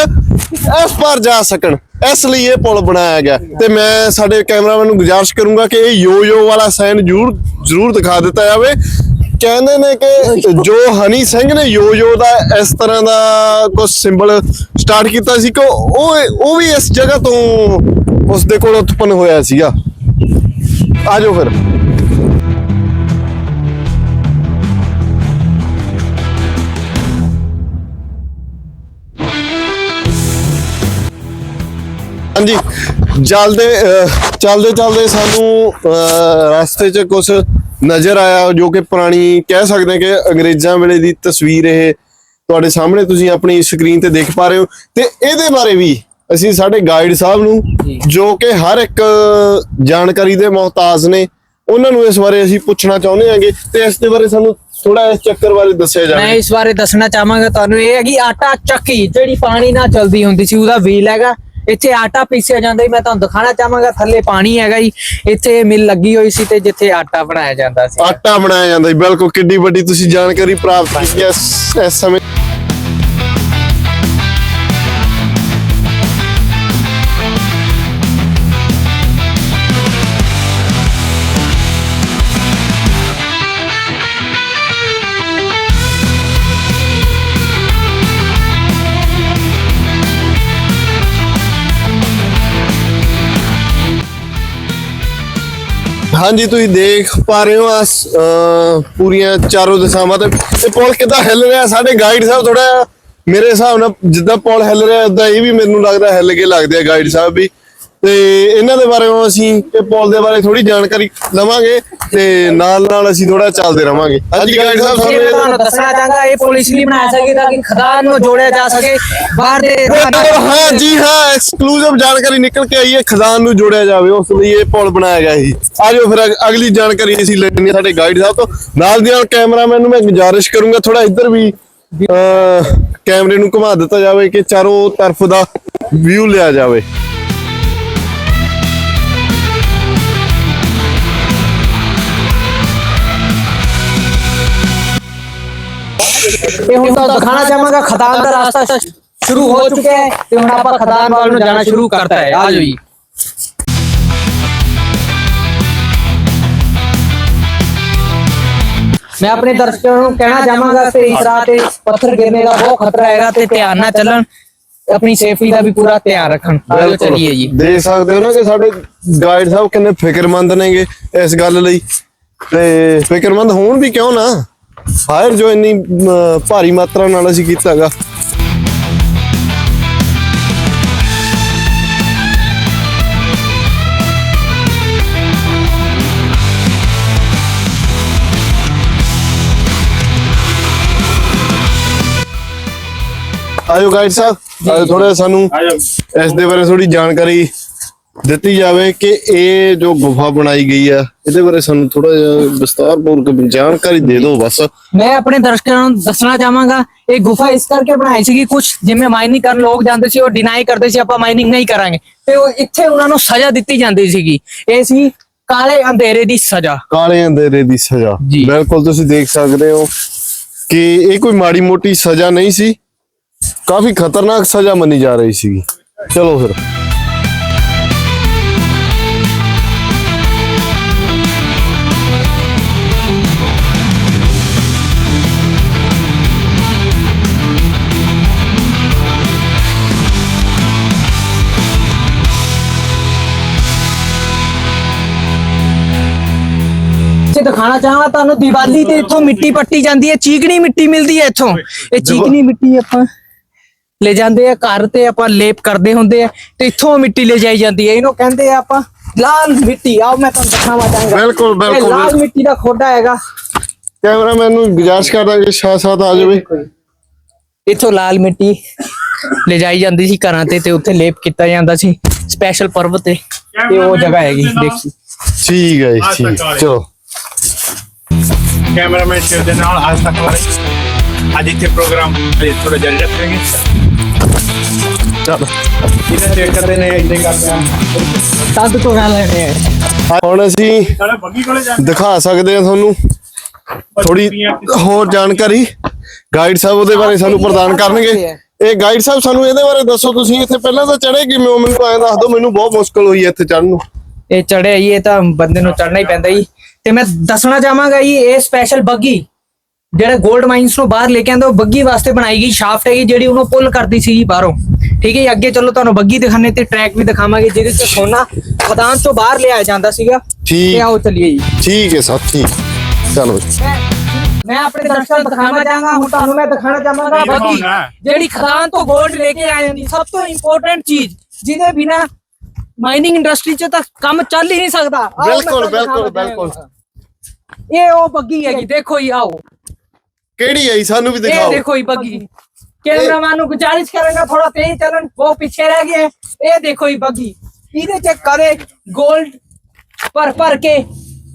ਇਸ ਪਾਰ ਜਾ ਸਕਣ। ਇਸ ਲਈ ਇਹ ਪੁਲ ਬਣਾਇਆ ਗਿਆ। ਤੇ ਮੈਂ ਸਾਡੇ ਕੈਮਰਾਮੈਨ ਨੂੰ ਗੁਜ਼ਾਰਿਸ਼ ਕਰੂੰਗਾ ਕਿ ਇਹ ਯੋ ਯੋ ਵਾਲਾ ਸਾਈਨ ਜ਼ਰੂਰ ਜ਼ਰੂਰ ਦਿਖਾ ਦਿੱਤਾ ਜਾਵੇ। ਕਹਿੰਦੇ ਨੇ ਕਿ ਜੋ ਹਨੀ ਸਿੰਘ ਨੇ ਯੋ ਯੋ ਦਾ ਇਸ ਤਰ੍ਹਾਂ ਦਾ ਕੁਝ ਸਿੰਬਲ ਸਟਾਰਟ ਕੀਤਾ ਸੀ ਕਿ ਉਹ ਉਹ ਵੀ ਇਸ ਜਗ੍ਹਾ ਤੋਂ ਉਸ ਦੇ ਕੋਲ ਉਤਪੰਨ ਹੋਇਆ ਸੀਗਾ। ਆ ਜਾਓ ਫਿਰ। ਹਾਂਜੀ ਚੱਲਦੇ ਅਹ, ਚੱਲਦੇ ਚੱਲਦੇ ਸਾਨੂੰ ਅਹ, ਰਸਤੇ 'ਚ ਕੁਝ ਨਜ਼ਰ ਆਇਆ ਜੋ ਕਿ ਪੁਰਾਣੀ ਕਹਿ ਸਕਦੇ ਕਿ ਅੰਗਰੇਜ਼ਾਂ ਵੇਲੇ ਦੀ ਤਸਵੀਰ ਇਹ ਤੁਹਾਡੇ ਸਾਹਮਣੇ ਤੁਸੀਂ ਆਪਣੀ ਸਕਰੀਨ ਤੇ ਦੇਖ ਪਾ ਰਹੇ ਹੋ। ਤੇ ਇਹਦੇ ਬਾਰੇ ਵੀ ਅਸੀਂ ਸਾਡੇ ਗਾਈਡ ਸਾਹਿਬ ਨੂੰ ਜੀ। ਕਿ ਹਰ ਇੱਕ ਜਾਣਕਾਰੀ ਦੇ ਮੁਹਤਾਜ ਨੇ ਉਹਨਾਂ ਨੂੰ ਇਸ ਬਾਰੇ ਅਸੀਂ ਪੁੱਛਣਾ ਚਾਹੁੰਦੇ ਹਾਂਗੇ ਤੇ ਇਸ ਦੇ ਬਾਰੇ ਸਾਨੂੰ ਥੋੜਾ ਇਸ ਚੱਕਰ ਬਾਰੇ ਦੱਸਿਆ ਮੈਂ ਜਾਵੇ ਇਸ ਬਾਰੇ ਦੱਸਣਾ ਚਾਹਾਂਗਾ ਤੁਹਾਨੂੰ ਇਹ ਹੈਗੀ ਆਟਾ ਚੱਕੀ ਜਿਹੜੀ ਪਾਣੀ ਨਾਲ ਚੱਲਦੀ ਹੁੰਦੀ ਸੀ ਉਹਦਾ ਵੀਲ ਹੈਗਾ। ਇੱਥੇ ਆਟਾ ਪੀਸਿਆ ਜਾਂਦਾ ਸੀ ਮੈਂ ਤੁਹਾਨੂੰ ਦਿਖਾਣਾ ਚਾਹਾਂਗਾ ਥੱਲੇ ਪਾਣੀ ਹੈਗਾ ਜੀ। ਇੱਥੇ ਮਿਲ ਲੱਗੀ ਹੋਈ ਸੀ ਤੇ ਜਿੱਥੇ ਆਟਾ ਬਣਾਇਆ ਜਾਂਦਾ ਸੀ। ਆਟਾ ਬਣਾਇਆ ਜਾਂਦਾ ਜੀ ਬਿਲਕੁਲ ਕਿੱਡੀ ਵੱਡੀ ਤੁਸੀਂ ਜਾਣਕਾਰੀ ਪ੍ਰਾਪਤ ਕੀਤੀ ਹੈ ਇਸ ਸਮੇਂ। ਹਾਂਜੀ, ਤੁਸੀਂ ਦੇਖ ਪਾ ਰਹੇ ਹੋ ਆ ਪੂਰੀਆਂ ਚਾਰੋਂ ਦਿਸ਼ਾਵਾਂ ਤੇ। ਇਹ ਪੁਲ ਕਿੱਦਾਂ ਹਿੱਲ ਰਿਹਾ? ਸਾਡੇ ਗਾਈਡ ਸਾਹਿਬ ਥੋੜਾ ਮੇਰੇ ਹਿਸਾਬ ਨਾਲ ਜਿੱਦਾਂ ਪੁਲ ਹਿੱਲ ਰਿਹਾ ਉਦਾਂ ਇਹ ਵੀ ਮੈਨੂੰ ਲੱਗਦਾ ਹਿੱਲ ਕੇ ਲੱਗਦੇ ਆ ਗਾਈਡ ਸਾਹਿਬ ਵੀ। ਤੇ ਇਹਨਾਂ ਦੇ ਬਾਰੇ ਅਸੀਂ ਇਹ ਪੁਲ ਦੇ ਬਾਰੇ ਥੋੜੀ ਜਾਣਕਾਰੀ ਲਵਾਂਗੇ ਤੇ ਨਾਲ ਨਾਲ ਅਸੀਂ ਥੋੜਾ ਚੱਲਦੇ ਰਵਾਂਗੇ। ਹਾਂਜੀ ਗਾਈਡ ਸਾਹਿਬ ਇਹ ਤੁਹਾਨੂੰ ਦੱਸਣਾ ਚਾਹਾਂਗਾ ਇਹ ਪੁਲਿਸ ਲਈ ਬਣਾਇਆ ਸਕੇ ਤਾਂ ਕਿ ਖਦਾਨ ਨੂੰ ਜੋੜਿਆ ਜਾ ਸਕੇ ਬਾਹਰ ਦੇ ਹਾਂ ਜੀ ਹਾਂ ਐਕਸਕਲੂਸਿਵ ਜਾਣਕਾਰੀ ਨਿਕਲ ਕੇ ਆਈ ਹੈ ਖਜ਼ਾਨ ਨੂੰ ਜੋੜਿਆ ਜਾਵੇ ਉਸ ਲਈ ਇਹ ਪੁਲ ਬਣਾਇਆ ਗਿਆ ਸੀ। ਆਜੋ ਫਿਰ ਅਗ- ਅਗਲੀ ਜਾਣਕਾਰੀ ਅਸੀਂ ਲੈਣੀ ਹੈ ਸਾਡੇ ਗਾਈਡ ਸਾਹਿਬ ਤੋਂ। ਨਾਲ ਦੀ ਨਾਲ ਕੈਮਰਾਮੈਨ ਨੂੰ ਮੈਂ ਗੁਜ਼ਾਰਿਸ਼ ਕਰੂੰਗਾ ਥੋੜਾ ਇੱਧਰ ਵੀ ਕੈਮਰੇ ਨੂੰ ਘੁਮਾ ਦਿੱਤਾ ਜਾਵੇ ਕਿ ਚਾਰੋਂ ਤਰਫ ਦਾ ਵਿਊ ਲਿਆ ਜਾਵੇ। ਇਹ ਹੁਣ ਤਾਂ ਦਿਖਾਣਾ ਚਾਹਾਂਗਾ ਖਦਾਨ ਦਾ ਰਸਤਾ ਸ਼ੁਰੂ ਹੋ ਚੁੱਕਿਆ ਹੈ ਤੇ ਹੁਣ ਆਪਾਂ ਖਦਾਨ ਵੱਲ ਨੂੰ ਜਾਣਾ ਸ਼ੁਰੂ ਕਰਤਾ ਹੈ। ਆ ਜਾਓ ਜੀ। ਮੈਂ ਆਪਣੇ ਦਰਸ਼ਕਾਂ ਨੂੰ ਕਹਿਣਾ ਚਾਹਾਂਗਾ ਕਿ ਇਸ ਰਾਤ ਤੇ ਪੱਥਰ ਗਿਰਨੇ ਦਾ ਬਹੁਤ ਖਤਰਾ ਹੈਗਾ ਤੇ ਧਿਆਨ ਨਾਲ ਚੱਲਣ ਆਪਣੀ ਸੇਫਟੀ ਦਾ ਵੀ ਪੂਰਾ ਧਿਆਨ ਰੱਖਣ। ਆਜੋ ਚੱਲੀਏ ਜੀ। ਦੇਖ ਸਕਦੇ ਹੋ ਨਾ ਕਿ ਸਾਡੇ ਗਾਈਡ ਸਾਹਿਬ ਕਿੰਨੇ ਫਿਕਰਮੰਦ ਨੇਗੇ ਇਸ ਗੱਲ ਲਈ। ਤੇ ਫਿਕਰਮੰਦ ਹੋਣ ਵੀ ਕਿਉਂ ਨਾ? ਫਾਇਰ ਜੋ ਇੰਨੀ ਭਾਰੀ ਮਾਤਰਾ ਨਾਲ ਅਸੀਂ ਕੀਤਾਗਾ ਆਜੋ ਗਾਈਡ ਸਾਹਿਬ ਥੋੜਾ ਸਾਨੂੰ ਇਸ ਦੇ ਬਾਰੇ ਥੋੜੀ ਜਾਣਕਾਰੀ ਦਿੱਤੀ ਜਾਵੇ ਕਿ ਇਹ ਜੋ ਗੁਫਾ ਬਣਾਈ ਗਈ ਆ ਇਹਦੇ ਬਾਰੇ ਸਾਨੂੰ ਥੋੜਾ ਜਿਹਾ ਵਿਸਤਾਰਪੂਰਵਕ ਜਾਣਕਾਰੀ ਦੇ ਦਿਓ ਬਸ। ਮੈਂ ਆਪਣੇ ਦਰਸ਼ਕਾਂ ਨੂੰ ਦੱਸਣਾ ਚਾਹਾਂਗਾ ਇਹ ਗੁਫਾ ਇਸ ਕਰਕੇ ਬਣਾਈ ਸੀਗੀ ਕੁਝ ਜਿਵੇਂ ਮਾਈਨਿੰਗ ਕਰਨ ਲੋਕ ਜਾਂਦੇ ਸੀ ਉਹ ਡਿਨਾਈ ਕਰਦੇ ਸੀ ਆਪਾਂ ਮਾਈਨਿੰਗ ਨਹੀਂ ਕਰਾਂਗੇ। ਤੇ ਉਹ ਇੱਥੇ ਉਹਨਾਂ ਨੂੰ ਸਜ਼ਾ ਦਿੱਤੀ ਜਾਂਦੀ ਸੀਗੀ। ਇਹ ਸੀ ਕਾਲੇ ਅੰਧੇਰੇ ਦੀ ਸਜ਼ਾ। ਕਾਲੇ ਅੰਧੇਰੇ ਦੀ ਸਜ਼ਾ। ਬਿਲਕੁਲ ਤੁਸੀਂ ਦੇਖ ਸਕਦੇ ਹੋ ਕਿ ਇਹ ਕੋਈ ਮਾੜੀ ਮੋਟੀ ਸਜ਼ਾ ਨਹੀਂ ਸੀ। ਕਾਫੀ ਖਤਰਨਾਕ ਸਜ਼ਾ ਮੰਨੀ ਜਾ ਰਹੀ ਸੀਗੀ। ਚਲੋ ਫਿਰ। ਦਿਖਾਣਾ ਚਾਹਾਂਗਾ ਤੁਹਾਨੂੰ ਦੀਵਾਲੀ ਤੇ ਇੱਥੋਂ ਮਿੱਟੀ ਪੱਟੀ ਜਾਂਦੀ ਹੈ ਚੀਕਣੀ ਮਿੱਟੀ ਮਿਲਦੀ ਹੈ ਇੱਥੋਂ। ਇਹ ਚੀਕਣੀ ਮਿੱਟੀ ਆਪਾਂ ਲੈ ਜਾਂਦੇ ਆ ਘਰ ਤੇ ਆਪਾਂ ਲੇਪ ਕਰਦੇ ਹੁੰਦੇ ਆ ਤੇ ਇੱਥੋਂ ਮਿੱਟੀ ਲੈ ਜਾਈ ਜਾਂਦੀ ਹੈ। ਇਹਨੂੰ ਕਹਿੰਦੇ ਆ ਆਪਾਂ ਲਾਲ ਮਿੱਟੀ। ਆਓ ਮੈਂ ਤੁਹਾਨੂੰ ਦਿਖਾਵਾ ਚਾਹਾਂਗਾ ਬਿਲਕੁਲ, ਬਿਲਕੁਲ, ਲਾਲ। ਮਿੱਟੀ ਦਾ ਖੋਡਾ ਹੈਗਾ। ਕੈਮਰਾਮੈਨ ਨੂੰ ਗੁਜ਼ਾਰਿਸ਼ ਕਰਦਾ ਕਿ ਸ਼ਾਹ ਸਾਥ ਆ ਜਾਵੇ। ਇੱਥੋਂ ਲਾਲ ਮਿੱਟੀ ਲੈ ਜਾਈ ਜਾਂਦੀ ਸੀ ਘਰਾਂ ਤੇ ਤੇ ਉੱਥੇ ਲੇਪ ਕੀਤਾ ਜਾਂਦਾ ਸੀ ਸਪੈਸ਼ਲ ਪਰਵ ਤੇ। ਤੇ ਉਹ ਜਗ੍ਹਾ ਹੈਗੀ ਦੇਖੀ। ਠੀਕ ਹੈ ਜੀ ਠੀਕ। ਚਲੋ। ਕੈਮਰਾਮੈਨ ਸ਼ਿਵ ਦੇ ਨਾਲ ਅੱਜ ਤੱਕ ਵਾਲੇ ਅੱਜ ਇੱਥੇ ਪ੍ਰੋਗਰਾਮ ਥੋੜਾ ਜਾਰੀ ਰੱਖਾਂਗੇ ਚਲੋ। ਇਹਨੇ ਚੈੱਕ ਕਰਦੇ ਨੇ ਇੱਥੇ ਕਰਦੇ ਆ। ਤਦ ਤੋਂ ਗੱਲ ਲੈਣੇ ਆ। ਹੁਣ ਅਸੀਂ ਸਾਡਾ ਬੱਗੀ ਕੋਲੇ ਜਾ ਦਿਖਾ ਸਕਦੇ ਹਾਂ ਤੁਹਾਨੂੰ। ਥੋੜੀ ਹੋਰ ਜਾਣਕਾਰੀ। ਗਾਈਡ ਸਾਹਿਬ ਉਹਦੇ ਬਾਰੇ ਸਾਨੂੰ ਪ੍ਰਦਾਨ ਕਰਨਗੇ। ਇਹ ਗਾਈਡ ਸਾਹਿਬ ਸਾਨੂੰ ਇਹਦੇ ਬਾਰੇ ਦੱਸੋ ਤੁਸੀਂ ਇੱਥੇ ਪਹਿਲਾਂ ਤਾਂ ਚੜੇ ਕਿਵੇਂ ਹੋ? ਮੈਨੂੰ ਐਂ ਦੱਸ ਦਿਓ ਮੈਨੂੰ ਬਹੁਤ ਮੁਸ਼ਕਲ ਹੋਈ ਇੱਥੇ ਚੜਨ ਨੂੰ। ਇਹ ਚੜਿਆ ਜੀ ਇਹ ਤਾਂ ਬੰਦੇ ਨੂੰ ਚੜਨਾ ਹੀ ਪੈਂਦਾ ਜੀ। ਤੇ ਮੈਂ ਦੱਸਣਾ ਚਾਹਾਂਗਾ ਜੀ ਇਹ ਸਪੈਸ਼ਲ ਬੱਗੀ ਜਿਹੜਾ 골ਡ ਮਾਈਨਸ ਨੂੰ ਬਾਹਰ ਲੈ ਕੇ ਆਂਦਾ ਉਹ ਬੱਗੀ ਵਾਸਤੇ ਬਣਾਈ ਗਈ ਸ਼ਾਫਟ ਹੈਗੀ ਜਿਹੜੀ ਉਹਨੂੰ ਪੁੱਲ ਕਰਦੀ ਸੀ ਜੀ ਬਾਹਰੋਂ। ਠੀਕ ਹੈ ਅੱਗੇ ਚਲੋ ਤੁਹਾਨੂੰ ਬੱਗੀ ਦਿਖਾਣੇ ਤੇ ਟਰੈਕ ਵੀ ਦਿਖਾਵਾਂਗੇ ਜਿਹਦੇ ਤੇ ਸੋਨਾ ਖਦਾਨ ਤੋਂ ਬਾਹਰ ਲਿਆਇਆ ਜਾਂਦਾ ਸੀਗਾ। ਠੀਕ। ਤੇ ਆਓ ਚੱਲੀਏ ਜੀ। ਠੀਕ ਹੈ ਸਾਥੀ ਚਲੋ ਮੈਂ ਮੈਂ ਆਪਣੇ ਦਰਸ਼ਕਾਂ ਨੂੰ ਦਿਖਾਣਾ ਚਾਹਾਂਗਾ ਹੁਣ ਤੁਹਾਨੂੰ ਮੈਂ ਦਿਖਾਣਾ ਚਾਹਾਂਗਾ ਬੱਗੀ ਹੈ। ਜਿਹੜੀ ਖਦਾਨ ਤੋਂ 골ਡ ਲੈ ਕੇ ਆਏ ਜਾਂਦੀ ਸਭ ਤੋਂ ਇੰਪੋਰਟੈਂਟ ਚੀਜ਼ ਜਿਹਦੇ ਬਿਨਾ ਮਾਈਨਿੰਗ ਇੰਡਸਟਰੀ 'ਚ ਤਾਂ ਕੰਮ ਚੱਲ ਹੀ ਨਹੀਂ ਸਕਦਾ। ਬਿਲਕੁਲ ਬਿਲਕੁਲ ਬਿਲਕੁਲ। ਇਹ ਉਹ ਬੱਗੀ ਹੈਗੀ ਦੇਖੋ ਹੀ ਆਓ। ਕਿਹੜੀ ਆਈ ਸਾਨੂੰ ਵੀ ਇਹ ਦੇਖੋ ਹੀ ਬੱਗੀ। ਕੈਮਰਾਮੈਨ ਨੂੰ ਗੁਜ਼ਾਰਿਸ਼ ਕਰਾਂਗਾ ਥੋੜਾ ਤੇਜ਼ ਚੱਲਣ ਉਹ ਪਿੱਛੇ ਰਹਿ ਗਏ। ਇਹ ਦੇਖੋ ਹੀ ਬੱਗੀ। ਇਹਦੇ 'ਚ ਕਦੇ 골ਡ ਭਰ ਭਰ ਕੇ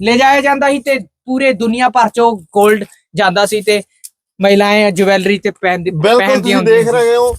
ਲੈ ਜਾਇਆ ਜਾਂਦਾ ਸੀ ਤੇ ਪੂਰੇ ਦੁਨੀਆ ਭਰ 'ਚੋਂ 골ਡ ਜਾਂਦਾ ਸੀ ਤੇ ਮਹਿਲਾਵਾਂ ਜਵੈਲਰੀ ਤੇ ਪਹਿਨਦੀ ਬਿਲਕੁਲ ਤੁਸੀਂ ਦੇਖ ਰਹੇ ਹੋ।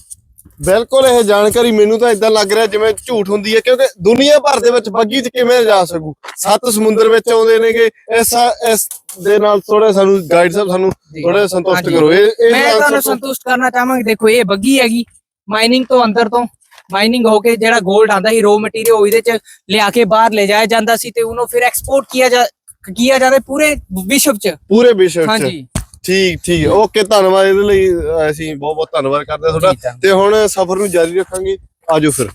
ਬਿਲਕੁਲ ਇਹ ਜਾਣਕਾਰੀ ਮੈਨੂੰ ਤਾਂ ਇਦਾਂ ਲੱਗ ਰਿਹਾ ਜਿਵੇਂ ਝੂਠ ਹੁੰਦੀ ਹੈ ਕਿਉਂਕਿ ਦੁਨੀਆ ਭਰ ਦੇ ਵਿੱਚ ਬੱਗੀ 'ਚ ਕਿਵੇਂ ਜਾ ਸਕੂ? ਸੱਤ ਸਮੁੰਦਰ ਵਿੱਚ ਆਉਂਦੇ ਨੇਗੇ ਇਸ ਇਸ ਦੇ ਨਾਲ ਥੋੜਾ ਸਾਨੂੰ ਗਾਈਡ ਸਾਹਿਬ ਸਾਨੂੰ। ਥੋੜਾ ਸੰਤੁਸ਼ਟ। ਕਰੋ। ਇਹ ਮੈਂ ਤੁਹਾਨੂੰ ਸੰਤੁਸ਼ਟ ਕਰਨਾ ਚਾਹਾਂਗਾ। ਦੇਖੋ ਇਹ ਬੱਗੀ ਹੈਗੀ ਮਾਈਨਿੰਗ ਤੋਂ ਅੰਦਰ ਤੋਂ ਮਾਈਨਿੰਗ ਹੋ ਕੇ ਜਿਹੜਾ 골ਡ ਆਂਦਾ ਸੀ ਰੋ ਮਟੀਰੀਅਲ ਉਹ ਇਹਦੇ ਚ ਲਿਆ ਕੇ ਬਾਹਰ ਲੈ ਜਾਇਆ ਜਾਂਦਾ ਸੀ ਤੇ ਉਹਨੂੰ ਫਿਰ ਐਕਸਪੋਰਟ ਕੀਤਾ ਜਾ ਕੀਤਾ ਜਾਂਦਾ ਪੂਰੇ ਵਿਸ਼ਵ ਚ। ਪੂਰੇ ਵਿਸ਼ਵ 'ਚ। ਹਾਂਜੀ। ਠੀਕ ਠੀਕ ਓਕੇ ਧੰਨਵਾਦ ਇਹਦੇ ਲਈ। ਅਸੀਂ ਬਹੁਤ ਬਹੁਤ ਧੰਨਵਾਦ ਕਰਦੇ ਹਾਂ ਤੁਹਾਡਾ। ਤੇ ਹੁਣ ਸਫ਼ਰ ਨੂੰ ਜਾਰੀ ਰੱਖਾਂਗੇ। ਆਜੋ ਫਿਰ।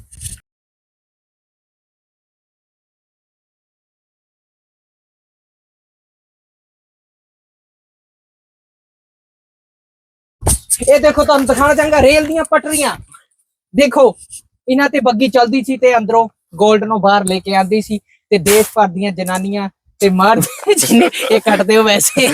ਇਹ ਦੇਖੋ ਤੁਹਾਨੂੰ ਦਿਖਾਣਾ ਚਾਹਾਂਗਾ ਰੇਲ ਦੀਆਂ ਪਟਰੀਆਂ। ਦੇਖੋ ਇਹਨਾਂ ਤੇ ਬੱਗੀ ਚੱਲਦੀ ਸੀ ਤੇ ਅੰਦਰੋਂ 골ਡ ਨੂੰ ਬਾਹਰ ਲੈ ਕੇ ਆਂਦੀ ਸੀ ਤੇ ਦੇਸ਼ ਭਰ ਦੀਆਂ ਜਨਾਨੀਆਂ ਤੇ ਮਾਰਦੇ ਜਿਹਨੇ ਇਹ ਕੱਟਦੇ ਹੋ ਵੈਸੇ।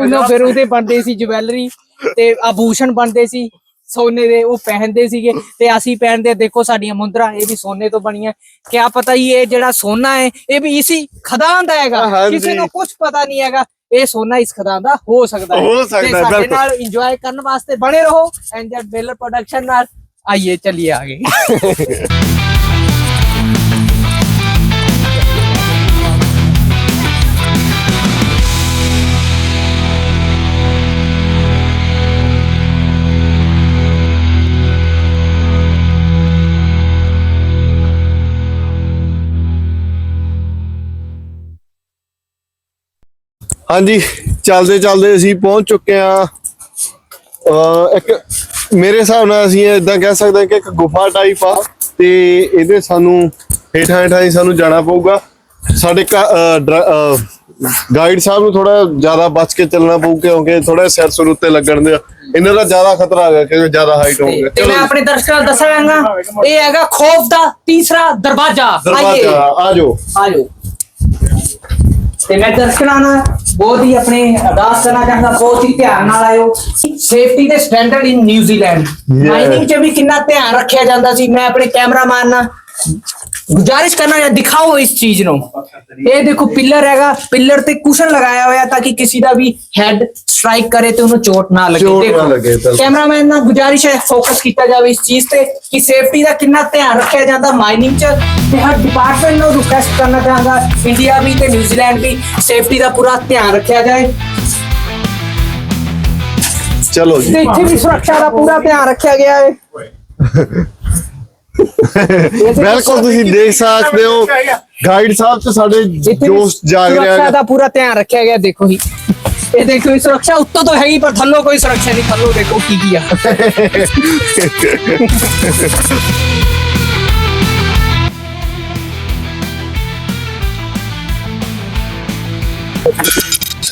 ਉਹਨਾਂ ਫਿਰ ਉਹਦੇ ਬਣਦੇ ਸੀ ਜਵੈਲਰੀ ਤੇ ਆਭੂਸ਼ਣ ਬਣਦੇ ਸੀ ਸੋਨੇ ਦੇ ਉਹ ਪਹਿਨਦੇ ਸੀਗੇ। ਤੇ ਅਸੀਂ ਪਹਿਨਦੇ ਦੇਖੋ ਸਾਡੀਆਂ ਮੁੰਦਰਾ ਇਹ ਵੀ ਸੋਨੇ ਤੋਂ ਬਣੀਆਂ। ਕਿਆ ਪਤਾ ਹੀ ਇਹ ਜਿਹੜਾ ਸੋਨਾ ਹੈ ਇਹ ਵੀ ਇਸੀ ਖਦਾਨ ਦਾ ਹੈਗਾ। ਕਿਸੇ ਨੂੰ ਕੁਝ ਪਤਾ ਨਹੀਂ ਹੈਗਾ। ਇਹ ਸੋਨਾ ਇਸ ਖਦਾਨ ਦਾ ਹੋ ਸਕਦਾ ਹੈ। ਤੇ ਸਾਡੇ ਨਾਲ ਇੰਜੋਏ ਕਰਨ ਵਾਸਤੇ ਬਣੇ ਰਹੋ। ਐਂਜਲ ਬੇਲਰ ਪ੍ਰੋਡਕਸ਼ਨ ਨਾਲ। ਆਈਏ ਚੱਲੀਏ ਆਗੇ। ਹਾਂਜੀ ਚੱਲਦੇ ਚੱਲਦੇ ਅਸੀਂ ਪਹੁੰਚ ਚੁੱਕੇ ਆ ਇੱਕ ਮੇਰੇ ਹਿਸਾਬ ਨਾਲ ਅਸੀਂ ਇਦਾਂ ਕਹਿ ਸਕਦੇ ਕਿ ਇੱਕ ਗੁਫਾ ਟਾਈਪ ਆ ਤੇ ਇਹਦੇ ਸਾਨੂੰ ਹੇਠਾਂ ਹੇਠਾਂ ਹੀ ਸਾਨੂੰ ਜਾਣਾ ਪਊਗਾ। ਸਾਡੇ ਗਾਈਡ ਸਾਹਿਬ ਨੂੰ ਥੋੜਾ ਜ਼ਿਆਦਾ ਬਚ ਕੇ ਚੱਲਣਾ ਪਊ ਕਿਉਂਕਿ ਥੋੜਾ ਸਿਰ ਸੁਰ ਉੱਤੇ ਲੱਗਣ ਦੇ ਇਹਨਾਂ ਦਾ ਜ਼ਿਆਦਾ ਖਤਰਾ ਹੈਗਾ ਕਿਉਂਕਿ ਜ਼ਿਆਦਾ ਹਾਈਟ ਹੋਊਗਾ। ਤੇ ਮੈਂ ਆਪਣੇ ਦਰਸ਼ਕਾਂ ਨੂੰ ਦੱਸਾਂਗਾ ਇਹ ਹੈਗਾ ਖੌਫ ਦਾ ਤੀਸਰਾ ਦਰਵਾਜ਼ਾ। ਆਜੋ ਆਜੋ ਤੇ ਮੈਂ ਦਰਸ਼ਕਾਂ ਨਾਲ ਬਹੁਤ ਹੀ ਆਪਣੇ ਅਰਦਾਸ ਕਰਨਾ ਚਾਹੁੰਦਾ ਬਹੁਤ ਹੀ ਧਿਆਨ ਨਾਲ ਆਇਓ। ਸੇਫਟੀ ਦੇ ਸਟੈਂਡਰਡ ਇਨ ਨਿਊਜ਼ੀਲੈਂਡ ਮਾਈਨਿੰਗ 'ਚ ਵੀ ਕਿੰਨਾ ਧਿਆਨ ਰੱਖਿਆ ਜਾਂਦਾ ਸੀ। ਮੈਂ ਆਪਣੇ ਕੈਮਰਾਮੈਨ ਨਾਲ ਗੁਜ਼ਾਰਿਸ਼ ਕਰਨਾ ਜਾਂ ਦਿਖਾਓ ਇਸ ਚੀਜ਼ ਨੂੰ। ਇਹ ਦੇਖੋ ਪਿੱਲਰ ਹੈਗਾ ਪਿੱਲਰ ਤੇ ਕੁਸ਼ਨ ਲਗਾਇਆ ਹੋਇਆ ਤਾਂ ਕਿ ਕਿਸੇ ਦਾ ਵੀ ਹੈਡ ਸਟ੍ਰਾਈਕ ਕਰੇ ਤੇ ਉਹਨੂੰ ਚੋਟ ਨਾ ਲੱਗੇ। ਚੋਟ ਨਾ ਲੱਗੇ, ਬਿਲਕੁਲ। ਕੈਮਰਾਮੈਨ ਨਾਲ ਗੁਜ਼ਾਰਿਸ਼ ਹੈ ਫੋਕਸ ਕੀਤਾ ਜਾਵੇ ਇਸ ਚੀਜ਼ ਤੇ ਕਿ ਸੇਫਟੀ ਦਾ ਕਿੰਨਾ ਧਿਆਨ ਰੱਖਿਆ ਜਾਂਦਾ ਮਾਈਨਿੰਗ 'ਚ ਤੇ ਹਰ ਡਿਪਾਰਟਮੈਂਟ ਨੂੰ ਰਿਕੁਐਸਟ ਕਰਨਾ ਚਾਹਾਂਗਾ ਇੰਡੀਆ ਵੀ ਤੇ ਨਿਊਜ਼ੀਲੈਂਡ ਵੀ ਸੇਫਟੀ ਦਾ ਪੂਰਾ ਧਿਆਨ ਰੱਖਿਆ ਜਾਏ। ਚਲੋ ਜੀ। ਇੱਥੇ ਵੀ ਸੁਰੱਖਿਆ ਦਾ ਪੂਰਾ ਧਿਆਨ ਰੱਖਿਆ ਗਿਆ ਹੈ। ਬਿਲਕੁਲ ਤੁਸੀਂ ਦੇਖ ਸਕਦੇ ਹੋ ਗਾਈਡ ਸਾਹਿਬ ਤੇ ਸਾਡੇ ਜੋਸ਼ ਜਾਗ ਰਿਹਾ ਹੈ ਦਾ ਪੂਰਾ ਧਿਆਨ ਰੱਖਿਆ ਗਿਆ ਦੇਖੋ ਹੀ ਇਹ ਦੇਖੋ ਸੁਰੱਖਿਆ ਉੱਤੋਂ ਤੋਂ ਹੈਗੀ ਪਰ ਥੱਲੋਂ ਕੋਈ ਸੁਰੱਖਿਆ ਨਹੀਂ ਥੱਲੋਂ ਦੇਖੋ ਕੀ ਕੀ ਆ।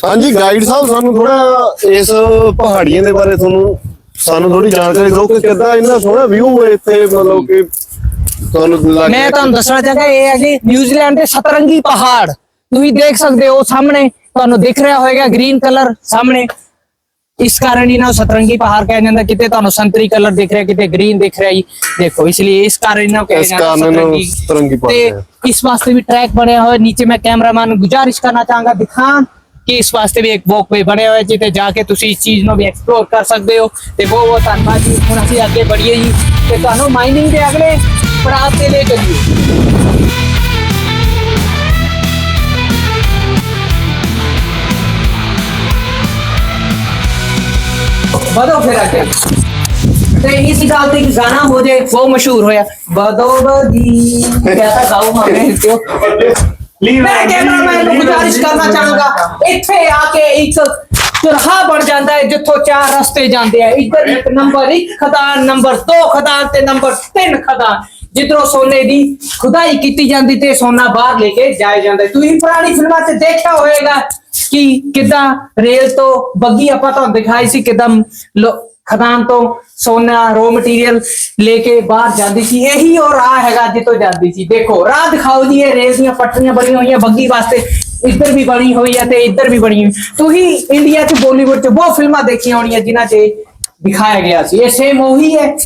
ਹਾਂਜੀ ਗਾਈਡ ਸਾਹਿਬ ਸਾਨੂੰ ਥੋੜਾ ਇਸ ਪਹਾੜੀਆਂ ਦੇ ਬਾਰੇ ਤੁਹਾਨੂੰ ਸਾਨੂੰ ਥੋੜੀ ਜਾਣਕਾਰੀ ਦਿਓ ਕਿ ਕਿੱਦਾਂ ਇੰਨਾ ਸੋਹਣਾ ਵਿਊ ਹੈ ਇੱਥੇ ਮਤਲਬ ਕਿ ਤੁਹਾਨੂੰ ਲੱਗ ਮੈਂ ਤੁਹਾਨੂੰ ਦੱਸਣਾ ਚਾਹਾਂਗਾ ਇਹ ਹੈ ਕਿ ਨਿਊਜ਼ੀਲੈਂਡ ਦੇ ਸਤਰੰਗੀ ਪਹਾੜ ਤੁਸੀਂ ਦੇਖ ਸਕਦੇ ਹੋ ਸਾਹਮਣੇ ਤੁਹਾਨੂੰ ਦਿਖ ਰਿਹਾ ਹੋਵੇਗਾ ਗ੍ਰੀਨ ਕਲਰ ਸਾਹਮਣੇ ਇਸ ਕਾਰਨ ਇਹਨਾਂ ਨੂੰ ਸਤਰੰਗੀ ਪਹਾੜ ਕਿਹਾ ਜਾਂਦਾ ਕਿਤੇ ਤੁਹਾਨੂੰ ਸੰਤਰੀ ਕਲਰ ਦਿਖ ਰਿਹਾ ਕਿਤੇ ਗ੍ਰੀਨ ਦਿਖ ਰਿਹਾ ਜੀ ਦੇਖੋ ਇਸ ਲਈ ਇਸ ਕਾਰਨ ਇਹਨਾਂ ਨੂੰ ਕਿਹਾ ਇਸ ਜਾਂਦਾ ਕਾਰਨ ਇਹਨਾਂ ਨੂੰ ਸਤਰੰਗੀ ਪਹਾੜ ਤੇ ਕਿਹਾ। ਇਸ ਵਾਸਤੇ ਵੀ ट्रैक बने हुए हैं। नीचे मैं कैमरामैन ਨੂੰ ਗੁਜ਼ਾਰਿਸ਼ ਕਰਨਾ ਚਾਹਾਂਗਾ ਦਿਖਾਣ ਕਿ ਇਸ ਵਾਸਤੇ ਵੀ ਇੱਕ ਵੋਕਵੇ ਬਣੇ ਹੋਏ ਜਿੱਥੇ ਜਾ ਕੇ ਤੁਸੀਂ ਇਸ ਚੀਜ਼ ਨੂੰ ਵੀ ਐਕਸਪਲੋਰ ਕਰ ਸਕਦੇ ਹੋ ਤੇ ਬਹੁਤ ਬਹੁਤ ਧੰਨਵਾਦ ਜੀ ਹੁਣ ਅਸੀਂ ਅੱਗੇ बढ़िए ਜੀ ਤੇ ਤੁਹਾਨੂੰ ਮਾਈਨਿੰਗ ਦੇ ਅਗਲੇ ਪੜਾਅ ਤੇ ਲੈ ਚੱਲੀਏ ਵਧੋ ਫਿਰ ਅੱਗੇ ਤੇ ਇਸ ਗੱਲ ਤੇ ਇੱਕ ਗਾਣਾ ਹੋ ਜਾਏ ਉਹ ਮਸ਼ਹੂਰ ਹੋਇਆ ਬਦੋ ਬਦੀ ਕਹਤਾ ਗਾਉ ਮਾਮੇ ਤੇ ਮੈਂ ਕੈਮਰਾਮੈਨ ਨੂੰ ਗੁਜ਼ਾਰਿਸ਼ ਕਰਨਾ ਚਾਹਾਂਗਾ ਇੱਥੇ ਆ ਕੇ ਇੱਕ ਚੁਰਹਾ ਬਣ ਜਾਂਦਾ ਹੈ ਜਿੱਥੋਂ ਚਾਰ ਰਸਤੇ ਜਾਂਦੇ ਆ ਇੱਧਰ ਇੱਕ ਨੰਬਰ 1 ਖਦਾਨ ਨੰਬਰ 2 ਖਦਾਨ ਤੇ ਨੰਬਰ 3 ਖਦਾਨ ਜਿੱਧਰੋਂ ਸੋਨੇ ਦੀ ਖੁਦਾਈ ਕੀਤੀ ਜਾਂਦੀ ਤੇ ਸੋਨਾ ਬਾਹਰ ਲੈ ਕੇ ਜਾਇਆ ਜਾਂਦਾ। ਤੁਸੀਂ ਪੁਰਾਣੀ ਫਿਲਮਾਂ 'ਚ ਦੇਖਿਆ ਹੋਵੇਗਾ ਕਿ ਕਿਦਾਂ ਰੇਲ ਤੋਂ ਬੱਗੀ ਆਪਾਂ ਤੁਹਾਨੂੰ ਦਿਖਾਈ ਸੀ, ਕਿਦਾਂ ਖਦਾਨ ਤੋਂ ਸੋਨਾ ਰੋ ਮਟੀਰੀਅਲ ਲੈ ਕੇ ਬਾਹਰ ਜਾਂਦੀ ਸੀ। ਇਹੀ ਉਹ ਰਾਹ ਹੈਗਾ ਜਿੱਥੋਂ ਜਾਂਦੀ ਸੀ। ਦੇਖੋ, ਰਾਹ ਦਿਖਾਓ ਜੀ, ਇਹ ਰੇਲ ਦੀਆਂ ਪਟਰੀਆਂ ਬਣੀਆਂ ਹੋਈਆਂ ਬੱਗੀ ਵਾਸਤੇ। ਇੱਧਰ ਵੀ ਬਣੀ ਹੋਈ ਹੈ ਤੇ ਇੱਧਰ ਵੀ ਬਣੀ ਹੋਈ। ਤੁਸੀਂ ਇੰਡੀਆ 'ਚ ਬਾਲੀਵੁੱਡ 'ਚ ਬਹੁਤ ਫਿਲਮਾਂ ਦੇਖੀਆਂ ਹੋਣੀਆਂ ਜਿਨ੍ਹਾਂ 'ਚ ਦਿਖਾਇਆ ਗਿਆ ਸੀ। ਇਹ ਸੇਮ ਉਹੀ ਹੈ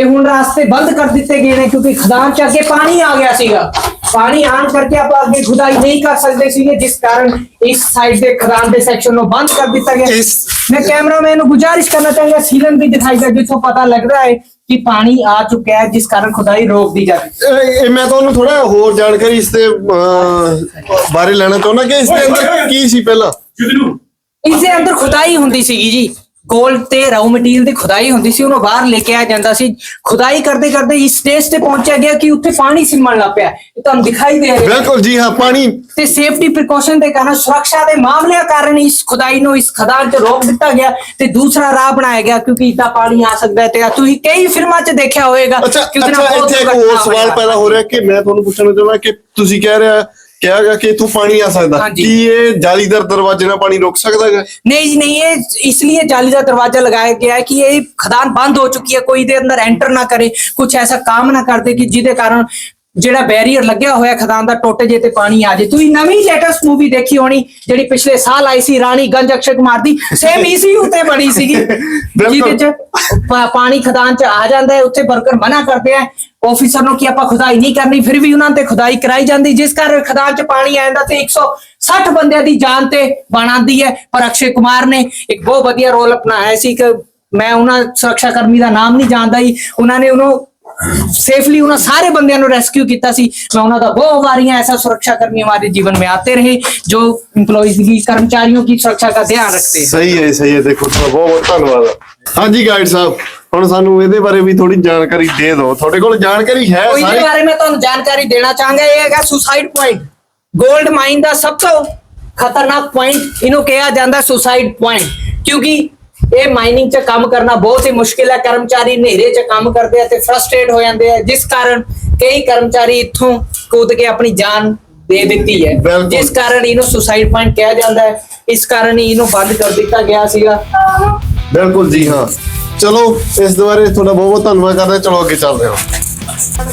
ਇਹ ਹੁਣ ਰਾਸਤੇ ਬੰਦ ਕਰ ਦਿੱਤੇ ਗਏ ਨੇ ਕਿਉਂਕਿ ਖਦਾਨ ਚ ਅੱਗੇ ਪਾਣੀ ਆ ਗਿਆ ਸੀਗਾ। ਪਾਣੀ ਆਣ ਕਰਕੇ ਆਪਾਂ ਅੱਗੇ ਖੁਦਾਈ ਨਹੀਂ ਕਰ ਸਕਦੇ ਸੀਗੇ ਜਿਸ ਕਾਰਨ ਇਸ ਸਾਈਡ ਦੇ ਖਦਾਨ ਦੇ ਸੈਕਸ਼ਨ ਨੂੰ ਬੰਦ ਕਰ ਦਿੱਤਾ ਗਿਆ। ਮੈਂ ਕੈਮਰਾਮੈਨ ਨੂੰ ਗੁਜਾਰਿਸ਼ ਕਰਨਾ ਚਾਹਾਂਗਾ ਸੀਲਨ ਵੀ ਦਿਖਾਈਗਾ ਜਿੱਥੋਂ ਪਤਾ ਲੱਗਦਾ ਹੈ ਕਿ ਪਾਣੀ ਆ ਚੁੱਕਿਆ ਹੈ ਜਿਸ ਕਾਰਨ ਖੁਦਾਈ ਰੋਕ ਦੀ ਜਾ ਰਹੀ ਮੈਂ ਤੁਹਾਨੂੰ ਥੋੜਾ ਹੋਰ ਜਾਣਕਾਰੀ ਇਸ ਦੇ ਬਾਰੇ ਲੈਣਾ ਚਾਹੁੰਦਾ ਕਿ ਇਸ ਦੇ ਅੰਦਰ ਕੀ ਸੀ ਪਹਿਲਾਂ? ਇਸ ਦੇ ਅੰਦਰ ਖੁਦਾਈ ਹੁੰਦੀ ਸੀਗੀ ਜੀ। ਗੋਲਡ ਤੇ ਰਾਉ ਮਟੀਰੀਅਲ ਦੀ ਖੁਦਾਈ ਹੁੰਦੀ ਸੀ ਉਹਨੂੰ ਬਾਹਰ ਲੈ ਕੇ ਆ ਜਾਂਦਾ ਸੀ। ਖੁਦਾਈ ਕਰਦੇ ਕਰਦੇ ਇਸ ਸਟੇਜ ਤੇ ਪਹੁੰਚਿਆ ਗਿਆ ਕਿ ਉੱਥੇ ਪਾਣੀ ਸਿਮਣ ਲੱਗ ਪਿਆ। ਇਹ ਤੁਹਾਨੂੰ ਦਿਖਾਈ ਦੇ ਰਿਹਾ। ਹੈ ਬਿਲਕੁਲ ਜੀ ਹਾਂ ਪਾਣੀ। ਤੇ ਸੇਫਟੀ ਪ੍ਰੀਕਾਸ਼ਨ ਦੇ ਕਾਰਨ ਸੁਰੱਖਿਆ ਦੇ ਮਾਮਲਿਆਂ ਕਾਰਨ ਇਸ ਖੁਦਾਈ ਨੂੰ ਇਸ ਖਦਾਨ 'ਚ ਰੋਕ ਦਿੱਤਾ ਗਿਆ ਤੇ ਦੂਸਰਾ ਰਾਹ ਬਣਾਇਆ ਗਿਆ ਕਿਉਂਕਿ ਇਦਾਂ ਪਾਣੀ ਆ ਸਕਦਾ ਹੈ ਤੇ ਤੁਸੀਂ ਕਈ ਫਿਲਮਾਂ 'ਚ ਦੇਖਿਆ ਹੋਵੇਗਾ ਅੱਛਾ ਇੱਥੇ ਇੱਕ ਹੋਰ ਸਵਾਲ। ਪੈਦਾ ਹੋ ਰਿਹਾ ਕਿ ਮੈਂ ਤੁਹਾਨੂੰ ਪੁੱਛਣਾ ਚਾਹੁੰਦਾ ਕਿ ਤੁਸੀਂ ਕਹਿ ਰਿਹਾ ਕਿਹਾ ਗਿਆ ਕਿ ਇਥੋਂ ਪਾਣੀ ਆ ਸਕਦਾ ਹਾਂਜੀ। ਕੀ ਇਹ ਜਾਲੀਦਾਰ ਦਰਵਾਜ਼ੇ ਨਾਲ ਪਾਣੀ ਰੁਕ ਸਕਦਾ ਹੈ नहीं जी नहीं ये इसलिए जाली का दरवाजा लगाया गया है कि ये खदान बंद हो चुकी है कोई दे अंदर एंटर ना करे कुछ ऐसा काम ना कर दे कि जिदे कारण ਜਿਹੜਾ ਬੈਰੀਅਰ ਲੱਗਿਆ ਹੋਇਆ ਖਦਾਨ ਦਾ ਟੁੱਟ ਜੇ ਤੇ ਪਾਣੀ ਆ ਜੇ ਤੁਸੀਂ ਨਵੀਂ ਲੇਟੈਸਟ ਮੂਵੀ ਦੇਖੀ ਹੋਣੀ ਜਿਹੜੀ ਪਿਛਲੇ ਸਾਲ ਆਈ ਸੀ ਰਾਣੀ ਗੰਜ ਅਕਸ਼ੇ ਕੁਮਾਰ ਦੀ ਸੇਮ ਇਸੀ ਉੱਤੇ ਬਣੀ ਸੀਗੀ ਜਿਹਦੇ ਚ ਪਾ- ਪਾਣੀ ਖਦਾਨ ਚ ਆ ਜਾਂਦਾ ਹੈ ਉੱਥੇ ਵਰਕਰ ਮਨਾ ਕਰਦੇ ਆ ਆਫੀਸਰ ਨੂੰ ਕੀ ਆਪਾਂ ਖੁਦਾਈ ਨਹੀਂ ਕਰਨੀ, ਫਿਰ ਵੀ ਉਹਨਾਂ ਤੇ ਖੁਦਾਈ ਕਰਾਈ ਜਾਂਦੀ, ਜਿਸ ਕਾਰਨ ਖਦਾਨ ਚ ਪਾਣੀ ਆ ਜਾਂਦਾ ਤੇ 160 ਬੰਦਿਆਂ ਦੀ ਜਾਨ ਤੇ ਬਣਾਉਂਦੀ ਹੈ। ਪਰ ਅਕਸ਼ੇ ਕੁਮਾਰ ਨੇ ਇੱਕ ਬਹੁਤ ਵਧੀਆ ਰੋਲ ਅਪਣਾਇਆ ਸੀ ਕਿ ਮੈਂ ਉਹਨਾਂ ਸੁਰੱਖਿਆ ਕਰਮੀ ਦਾ ਨਾਮ ਨਹੀਂ ਜਾਣਦਾ ਹੀ ਉਹਨਾਂ ਨੇ ਉਹਨੂੰ सेफली उन्होंने सारे बंदियों ਨੂੰ रेस्क्यू ਕੀਤਾ ਸੀ मैं ਉਹਨਾਂ ਦਾ बहुत वारियां ऐसा सुरक्षा कर्मी हमारे जीवन में आते रहे जो एम्प्लॉइज की कर्मचारियों की सुरक्षा का ध्यान रखते हैं ਸਹੀ ਹੈ ਸਹੀ ਹੈ ਦੇਖੋ ਤੁਹਾਡਾ ਬਹੁਤ ਬਹੁਤ ਧੰਨਵਾਦ ਹਾਂਜੀ ਗਾਈਡ ਸਾਹਿਬ ਹੁਣ ਸਾਨੂੰ ਇਹਦੇ ਬਾਰੇ ਵੀ ਥੋੜੀ ਜਾਣਕਾਰੀ ਦੇ ਦਿਓ ਤੁਹਾਡੇ ਕੋਲ ਜਾਣਕਾਰੀ ਹੈ तो इसके ਸਾਰੀ बारे में तो जानकारी देना चाहूंगा ये है सुसाइड पॉइंट गोल्ड माइन ਦਾ ਸਭ ਤੋਂ ਖਤਰਨਾਕ ਪੁਆਇੰਟ ਇਹਨੂੰ ਕਿਹਾ ਜਾਂਦਾ ਸੁਸਾਈਡ ਪੁਆਇੰਟ ਕਿਉਂਕਿ ਇਹ ਮਾਈਨਿੰਗ 'ਚ ਕੰਮ ਕਰਨਾ ਬਹੁਤ ਹੀ ਮੁਸ਼ਕਿਲ ਹੈ ਕਰਮਚਾਰੀ ਹਨੇਰੇ 'ਚ ਕੰਮ ਕਰਦੇ ਆ ਤੇ ਫਰਸਟ੍ਰੇਟ ਹੋ ਜਾਂਦੇ ਆ ਜਿਸ ਕਾਰਨ ਕਈ ਕਰਮਚਾਰੀ ਇੱਥੋਂ ਕੂਦ ਕੇ ਆਪਣੀ ਜਾਨ ਦੇ ਦਿੱਤੀ ਹੈ। ਜਿਸ ਕਾਰਨ ਇਹਨੂੰ ਸੁਸਾਈਡ ਪੁਆਇੰਟ ਕਿਹਾ ਜਾਂਦਾ ਹੈ ਇਸ ਕਾਰਨ ਹੀ ਇਹਨੂੰ ਬੰਦ ਕਰ ਦਿੱਤਾ ਗਿਆ ਸੀਗਾ। ਬਿਲਕੁਲ ਜੀ ਹਾਂ। ਚਲੋ ਇਸ ਦੇ ਬਾਰੇ ਤੁਹਾਡਾ ਬਹੁਤ ਬਹੁਤ ਧੰਨਵਾਦ ਕਰਦੇ ਹਾਂ। ਚਲੋ ਅੱਗੇ ਚੱਲਦੇ ਹਾਂ।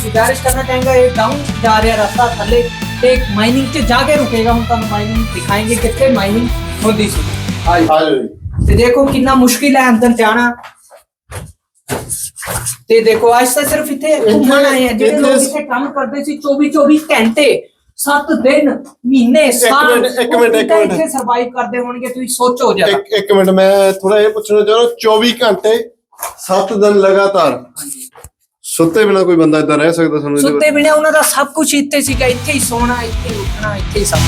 ਗੁਜ਼ਾਰਿਸ਼ ਕਰਨਾ ਚਾਹਾਂਗਾ ਇਹ ਡਾਊਨ ਜਾ ਰਿਹਾ ਰਸਤਾ ਥੱਲੇ ਤੇ ਇੱਕ ਮਾਈਨਿੰਗ 'ਚ ਜਾ ਕੇ ਰੁਕੇਗਾ। ਹੁਣ ਤੁਹਾਨੂੰ ਮਾਈਨਿੰਗ ਦਿਖਾएंगे ਕਿੱਥੇ ਮਾਈਨਿੰਗ ਹੁੰਦੀ ਸੀ। ਆ ਜਾਓ ਜੀ। ਤੇ ਦੇਖੋ ਕਿੰਨਾ ਮੁਸ਼ਕਿਲ ਹੈ ਅੰਦਰ ਜਾਣਾ। ਤੇ ਦੇਖੋ ਅੱਜ ਤਾਂ ਸਿਰਫ ਇੱਥੇ ਘੁੰਮਣ ਆਏ ਆ ਜਿਹੜੇ ਲੋਕ ਇੱਥੇ ਕੰਮ ਕਰਦੇ ਸੀ 24 24 ਘੰਟੇ 7 ਦਿਨ ਮਹੀਨੇ ਸਾਲ ਇੱਕ ਮਿੰਟ, ਇੱਕ ਮਿੰਟ। ਇੱਥੇ ਸਰਵਾਈਵ ਕਰਦੇ ਹੋਣਗੇ ਤੁਸੀਂ ਸੋਚੋ ਜਰਾ। ਇੱਕ ਮਿੰਟ ਮੈਂ ਥੋੜਾ ਇਹ ਪੁੱਛਣਾ ਚਾਹੁੰਦਾ 24 ਘੰਟੇ 7 ਦਿਨ ਲਗਾਤਾਰ। ਸੁੱਤੇ ਬਿਨਾ ਕੋਈ ਬੰਦਾ ਇਦਾਂ ਰਹਿ ਸਕਦਾ ਸਾਨੂੰ ਸੁੱਤੇ ਬਿਨਾ ਉਹਨਾਂ ਦਾ ਸਭ ਕੁਝ ਇੱਥੇ ਸੀਗਾ ਇੱਥੇ ਹੀ ਸੋਣਾ ਇੱਥੇ ਉੱਠਣਾ ਇੱਥੇ ਹੀ ਸਭ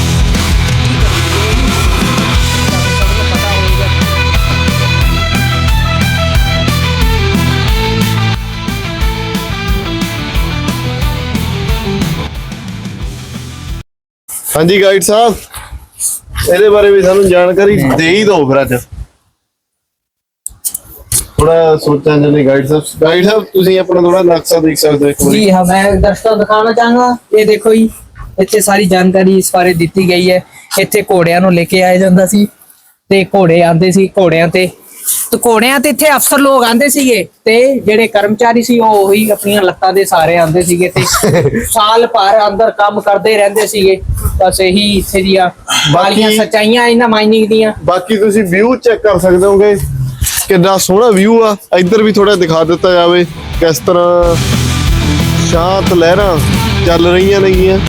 ਹਾਂਜੀ ਗਾਈਡ ਸਾਹਿਬ ਇਹਦੇ ਬਾਰੇ ਵੀ ਸਾਨੂੰ ਜਾਣਕਾਰੀ ਦੇ ਹੀ ਦਿਓ ਫਿਰ ਅੱਜ ਥੋੜਾ ਸੋਚਾਂ ਜਨੇ ਗਾਈਡ ਸਾਹਿਬ ਗਾਈਡ ਸਾਹਿਬ ਤੁਸੀਂ ਆਪਣਾ ਥੋੜਾ ਨਕਸ਼ਾ ਦੇਖ ਸਕਦੇ ਹੋ ਇੱਕ ਵਾਰੀ जी हाँ मैं दर्शकों को ਦਿਖਾਉਣਾ ਚਾਹਾਂਗਾ ਇਹ ਦੇਖੋ ਜੀ ਇੱਥੇ ਸਾਰੀ ਜਾਣਕਾਰੀ ਇਸ ਬਾਰੇ ਦਿੱਤੀ ਗਈ ਹੈ ਇੱਥੇ ਘੋੜਿਆਂ ਨੂੰ ਲੈ ਕੇ ਆਇਆ ਜਾਂਦਾ ਸੀ ਤੇ ਘੋੜੇ ਆਂਦੇ ਸੀ ਘੋੜਿਆਂ ਤੇ ਘੋੜਿਆਂ ਤੇ ਇੱਥੇ ਅਫਸਰ ਲੋਕ ਆਂਦੇ ਸੀਗੇ ਤੇ ਜਿਹੜੇ ਕਰਮਚਾਰੀ ਸੀ ਉਹ ਉਹੀ ਆਪਣੀਆਂ ਲੱਤਾਂ ਦੇ ਸਾਰੇ ਆਂਦੇ ਸੀਗੇ ਤੇ ਸਾਲ ਭਰ ਅੰਦਰ ਕੰਮ ਕਰਦੇ ਰਹਿੰਦੇ ਸੀਗੇ। ਬਸ ਇਹੀ ਇੱਥੇ ਦੀਆਂ ਬਾਲੀਆਂ ਸੱਚਾਈਆਂ ਇਹਨਾਂ ਮਾਈਨਿੰਗ ਦੀਆਂ। ਬਾਕੀ ਤੁਸੀਂ ਵਿਊ ਚੈੱਕ ਕਰ ਸਕਦੇ ਹੋਗੇ ਕਿੰਨਾ ਸੋਹਣਾ ਵਿਊ ਆ। ਇੱਧਰ ਵੀ ਥੋੜਾ ਦਿਖਾ ਦਿੱਤਾ ਜਾਵੇ ਕਿਸ ਤਰ੍ਹਾਂ ਸ਼ਾਂਤ ਲਹਿਰਾਂ ਚੱਲ ਰਹੀਆਂ ਨੇਗੀਆਂ।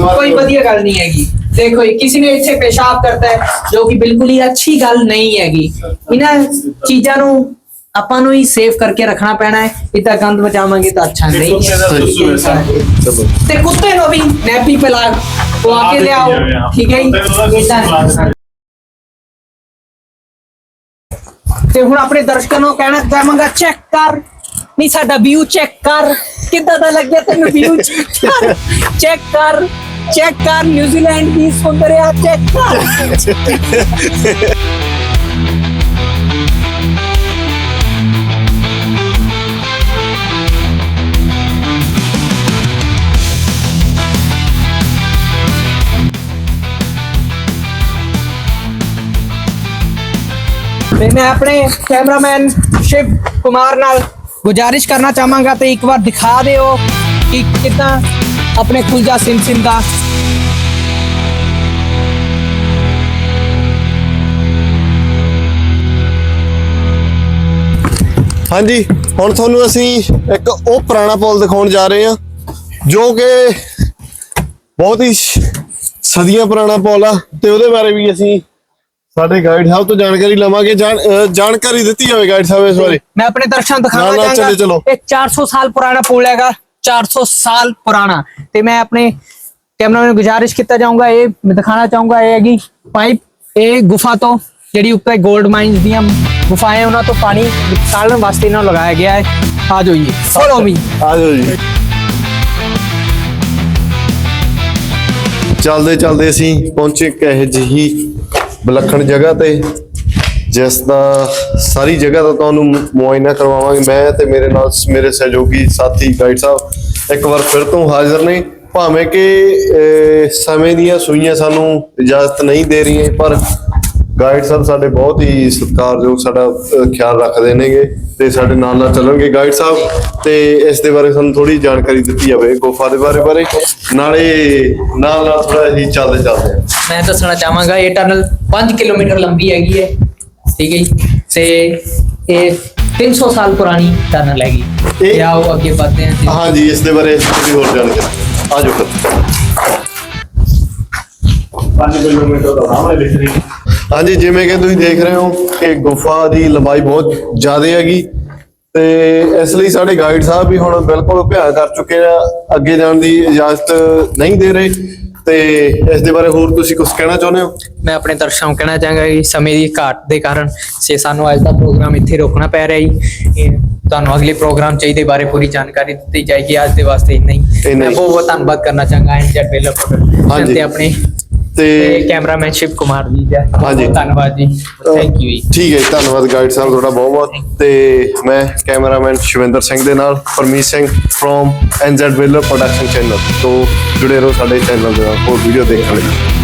ਕੋਈ ਵਧੀਆ ਗੱਲ ਨਹੀਂ ਹੈਗੀ। ਦੇਖੋ ਇਹ ਕਿਸੇ ਨੇ ਇੱਥੇ ਪੇਸ਼ਾਬ ਕਰਦਾ ਹੈ ਜੋ ਕਿ ਬਿਲਕੁਲ ਹੀ ਅੱਛੀ ਗੱਲ ਨਹੀਂ ਹੈਗੀ। ਇਹਨਾਂ ਚੀਜ਼ਾਂ ਨੂੰ ਆਪਾਂ ਨੂੰ ਹੀ ਸੇਵ ਕਰਕੇ ਰੱਖਣਾ ਪੈਣਾ ਹੈ ਇਦਾਂ ਗੰਦ ਬਚਾਵਾਂਗੇ ਤਾਂ ਅੱਛਾ ਨਹੀਂ ਤੇ। ਕੁੱਤੇ ਨੂੰ ਵੀ ਨੈਪੀ ਪਿਲਾ ਪਵਾ ਕੇ ਲਿਆਓ। ਠੀਕ ਹੈ ਜੀ? ਏਦਾਂ ਤੇ ਹੁਣ ਆਪਣੇ ਦਰਸ਼ਕਾਂ ਨੂੰ ਕਹਿਣਾ ਚਾਹਾਂਗਾ ਚੈੱਕ ਕਰ। ਨਹੀਂ ਸਾਡਾ ਵਿਊ ਚੈੱਕ ਕਰ। ਕਿੱਦਾਂ ਦਾ ਲੱਗਿਆ ਤੈਨੂੰ ਵਿਊ ਚੈੱਕ ਕਰ? ਚੈੱਕ ਕਰ। ਚੈੱਕ ਕਰ ਨਿਊਜ਼ੀਲੈਂਡ ਦੀ ਸੁੰਦਰਿਆ ਚੈੱਕ ਕਰ ਤੇ ਮੈਂ ਆਪਣੇ ਕੈਮਰਾਮੈਨ ਸ਼ਿਵ ਕੁਮਾਰ ਨਾਲ ਗੁਜ਼ਾਰਿਸ਼ ਕਰਨਾ ਚਾਹਾਂਗਾ ਤੇ ਇੱਕ ਵਾਰ ਦਿਖਾ ਦਿਓ ਕਿ ਕਿਦਾਂ ਆਪਣੇ ਕੁਲਜਾ ਸਿਮ ਸਿਮ ਦਾ ਹਾਂਜੀ ਹੁਣ ਤੁਹਾਨੂੰ ਅਸੀਂ ਇੱਕ ਉਹ ਪੁਰਾਣਾ ਪੁਲ ਦਿਖਾਉਣ ਜਾ ਰਹੇ ਹਾਂ ਜੋ ਕਿ ਬਹੁਤ ਹੀ ਸਦੀਆਂ ਪੁਰਾਣਾ ਪੁਲ ਆ ਤੇ ਉਹਦੇ ਬਾਰੇ ਵੀ ਅਸੀਂ ਸਾਡੇ ਗਾਈਡ ਸਾਹਿਬ ਤੋਂ ਜਾਣਕਾਰੀ ਲਵਾਂਗੇ। ਜਾਣਕਾਰੀ ਦਿੱਤੀ ਜਾਵੇ ਗਾਈਡ ਸਾਹਿਬ ਇਸ ਬਾਰੇ। ਮੈਂ ਆਪਣੇ ਦਰਸ਼ਕਾਂ ਨੂੰ ਦਿਖਾਉਣਾ ਚਾਹਾਂਗਾ। ਇਹ 400 ਸਾਲ ਪੁਰਾਣਾ ਪੁਲ ਹੈਗਾ। 400 ਸਾਲ ਪੁਰਾਣਾ ਤੇ ਮੈਂ ਆਪਣੇ ਕੈਮਰਾਮੈਨ ਨੂੰ ਗੁਜ਼ਾਰਿਸ਼ ਕੀਤਾ ਜਾਊਂਗਾ ਇਹ ਮੈਂ ਦਿਖਾਣਾ ਚਾਹੂੰਗਾ ਇਹ ਹੈਗੀ ਪਾਈਪ ਇਹ ਗੁਫਾ ਤੋਂ ਜਿਹੜੀ ਉੱਤੇ 골ਡ ਮਾਈਨਸ ਦੀਆਂ ਗੁਫਾएं ਉਹਨਾਂ ਤੋਂ ਪਾਣੀ ਨਿਕਾਲਣ ਵਾਸਤੇ ਇਹਨਾਂ ਨੂੰ ਲਗਾਇਆ ਗਿਆ ਹੈ ਆ ਜਾਓ ਜੀ ਫੋਲੋ ਮੀ ਆ ਜਾਓ ਜੀ ਚੱਲਦੇ ਚੱਲਦੇ ਅਸੀਂ ਪਹੁੰਚੇ ਇੱਕ ਜਿਹੀ ਵਿਲੱਖਣ ਜਗ੍ਹਾ ਤੇ ਜਿਸ ਦਾ ਸਾਰੀ ਜਗ੍ਹਾ ਦਾ ਤੁਹਾਨੂੰ ਮੁਆਇਨਾ ਕਰਵਾਵਾਂਗੇ। ਮੈਂ ਤੇ ਮੇਰੇ ਨਾਲ ਮੇਰੇ ਸਹਿਯੋਗੀ ਸਾਥੀ ਗਾਈਡ ਸਾਹਿਬ ਇੱਕ ਵਾਰ ਫਿਰ ਤੋਂ ਹਾਜ਼ਰ ਨੇ। ਭਾਵੇਂ ਕਿ ਸਮੇਂ ਦੀਆਂ ਸੂਈਆਂ ਸਾਨੂੰ ਇਜਾਜ਼ਤ ਨਹੀਂ ਦੇ ਰਹੀਆਂ, ਪਰ ਗਾਈਡ ਸਾਹਿਬ ਸਾਡੇ ਬਹੁਤ ਹੀ ਸਤਿਕਾਰਯੋਗ, ਸਾਡਾ ਖਿਆਲ ਰੱਖਦੇ ਨੇਗੇ ਤੇ ਸਾਡੇ ਨਾਲ ਨਾਲ ਚੱਲਣਗੇ ਗਾਈਡ ਸਾਹਿਬ। ਤੇ ਇਸ ਦੇ ਬਾਰੇ ਸਾਨੂੰ ਥੋੜੀ ਜਾਣਕਾਰੀ ਦਿੱਤੀ ਜਾਵੇ, ਗੁਫਾ ਦੇ ਬਾਰੇ ਬਾਰੇ। ਨਾਲੇ ਨਾਲ ਨਾਲ ਥੋੜਾ ਅਸੀਂ ਚੱਲਦੇ ਚੱਲਦੇ ਮੈਂ ਦੱਸਣਾ ਚਾਹਾਂਗਾ, ਇਹ ਟਨਲ 5 ਕਿਲੋਮੀਟਰ ਲੰਬੀ ਹੈਗੀ ਹੈ। ਠੀਕ ਹੈ ਜੀ। ਤੇ ਇਹ 300 ਸਾਲ ਪੁਰਾਣੀ ਟਨਲ ਹੈਗੀ ਇਹ- ਤੇ ਆਓ ਅੱਗੇ ਵਧਦੇ ਹਾਂ ਜੀ। ਹਾਂਜੀ ਇਸ ਦੇ ਬਾਰੇ ਥੋੜੀ ਹੋਰ ਜਾਣਕਾਰੀ ਆ ਜਾਓ ਫਿਰ। 5 ਕਿਲੋਮੀਟਰ ਦਾ ਸਾਹਮਣੇ ਦਿਖ ਰਹੀ ਹਾਂਜੀ ਜਿਵੇਂ ਕਿ ਤੁਸੀਂ ਦੇਖ ਰਹੇ ਹੋ ਕਿ ਗੁਫਾ ਦੀ ਲੰਬਾਈ ਬਹੁਤ ਜ਼ਿਆਦਾ ਹੈਗੀ। ਤੇ ਇਸ ਲਈ ਸਾਡੇ ਗਾਈਡ ਸਾਹਿਬ ਵੀ ਹੁਣ ਬਿਲਕੁਲ ਅਭਿਆਸ ਕਰ ਚੁੱਕੇ ਆ। ਅੱਗੇ ਜਾਣ ਦੀ ਇਜਾਜ਼ਤ ਨਹੀਂ ਦੇ ਰਹੇ। ਤੇ ਇਸ ਦੇ ਬਾਰੇ ਹੋਰ ਤੁਸੀਂ ਕੁਝ ਕਹਿਣਾ ਚਾਹੁੰਦੇ ਹੋ ਮੈਂ ਆਪਣੇ ਦਰਸ਼ਕਾਂ ਨੂੰ ਕਹਿਣਾ ਚਾਹਾਂਗਾ ਕਿ ਸਮੇਂ ਦੀ ਘਾਟ ਦੇ ਕਾਰਨ ਸੇ ਸਾਨੂੰ ਅੱਜ ਦਾ ਪ੍ਰੋਗਰਾਮ ਇੱਥੇ ਰੋਕਣਾ ਪੈ ਰਿਹਾ ਜੀ ਤੁਹਾਨੂੰ ਅਗਲੇ ਪ੍ਰੋਗਰਾਮ ਚਾਹੀਦੇ ਬਾਰੇ ਪੂਰੀ ਜਾਣਕਾਰੀ ਦਿੱਤੀ ਜਾਏਗੀ ਅੱਜ ਦੇ ਵਾਸਤੇ ਇੰਨਾ ਹੀ ਇੰਨਾ ਮੈਂ। ਬਹੁਤ ਬਹੁਤ ਧੰਨਵਾਦ ਕਰਨਾ ਚਾਹਾਂਗਾ ਐਨਜੈਟ ਡਿਵੈਲਪਰ ਹਾਂਜੀ। ਤੇ ਆਪਣੇ ਤੇ ਕੈਮਰਾਮੈਨ ਸ਼ਿਵ ਕੁਮਾਰ ਜੀ ਦਾ। ਹਾਂਜੀ। ਧੰਨਵਾਦ ਜੀ। ਥੈਂਕ ਯੂ ਜੀ। ਠੀਕ ਹੈ ਧੰਨਵਾਦ ਗਾਈਡ ਸਾਹਿਬ ਤੁਹਾਡਾ ਬਹੁਤ ਬਹੁਤ। ਤੇ ਮੈਂ ਕੈਮਰਾਮੈਨ ਸ਼ਿਵਿੰਦਰ ਸਿੰਘ ਦੇ ਨਾਲ Parmeet Singh from NZ wheeler production channel ਤੋਂ ਜੁੜੇ ਰਹੋ ਸਾਡੇ ਚੈਨਲ ਦੇ ਨਾਲ ਹੋਰ ਵੀਡੀਓ ਦੇਖਣ ਲਈ।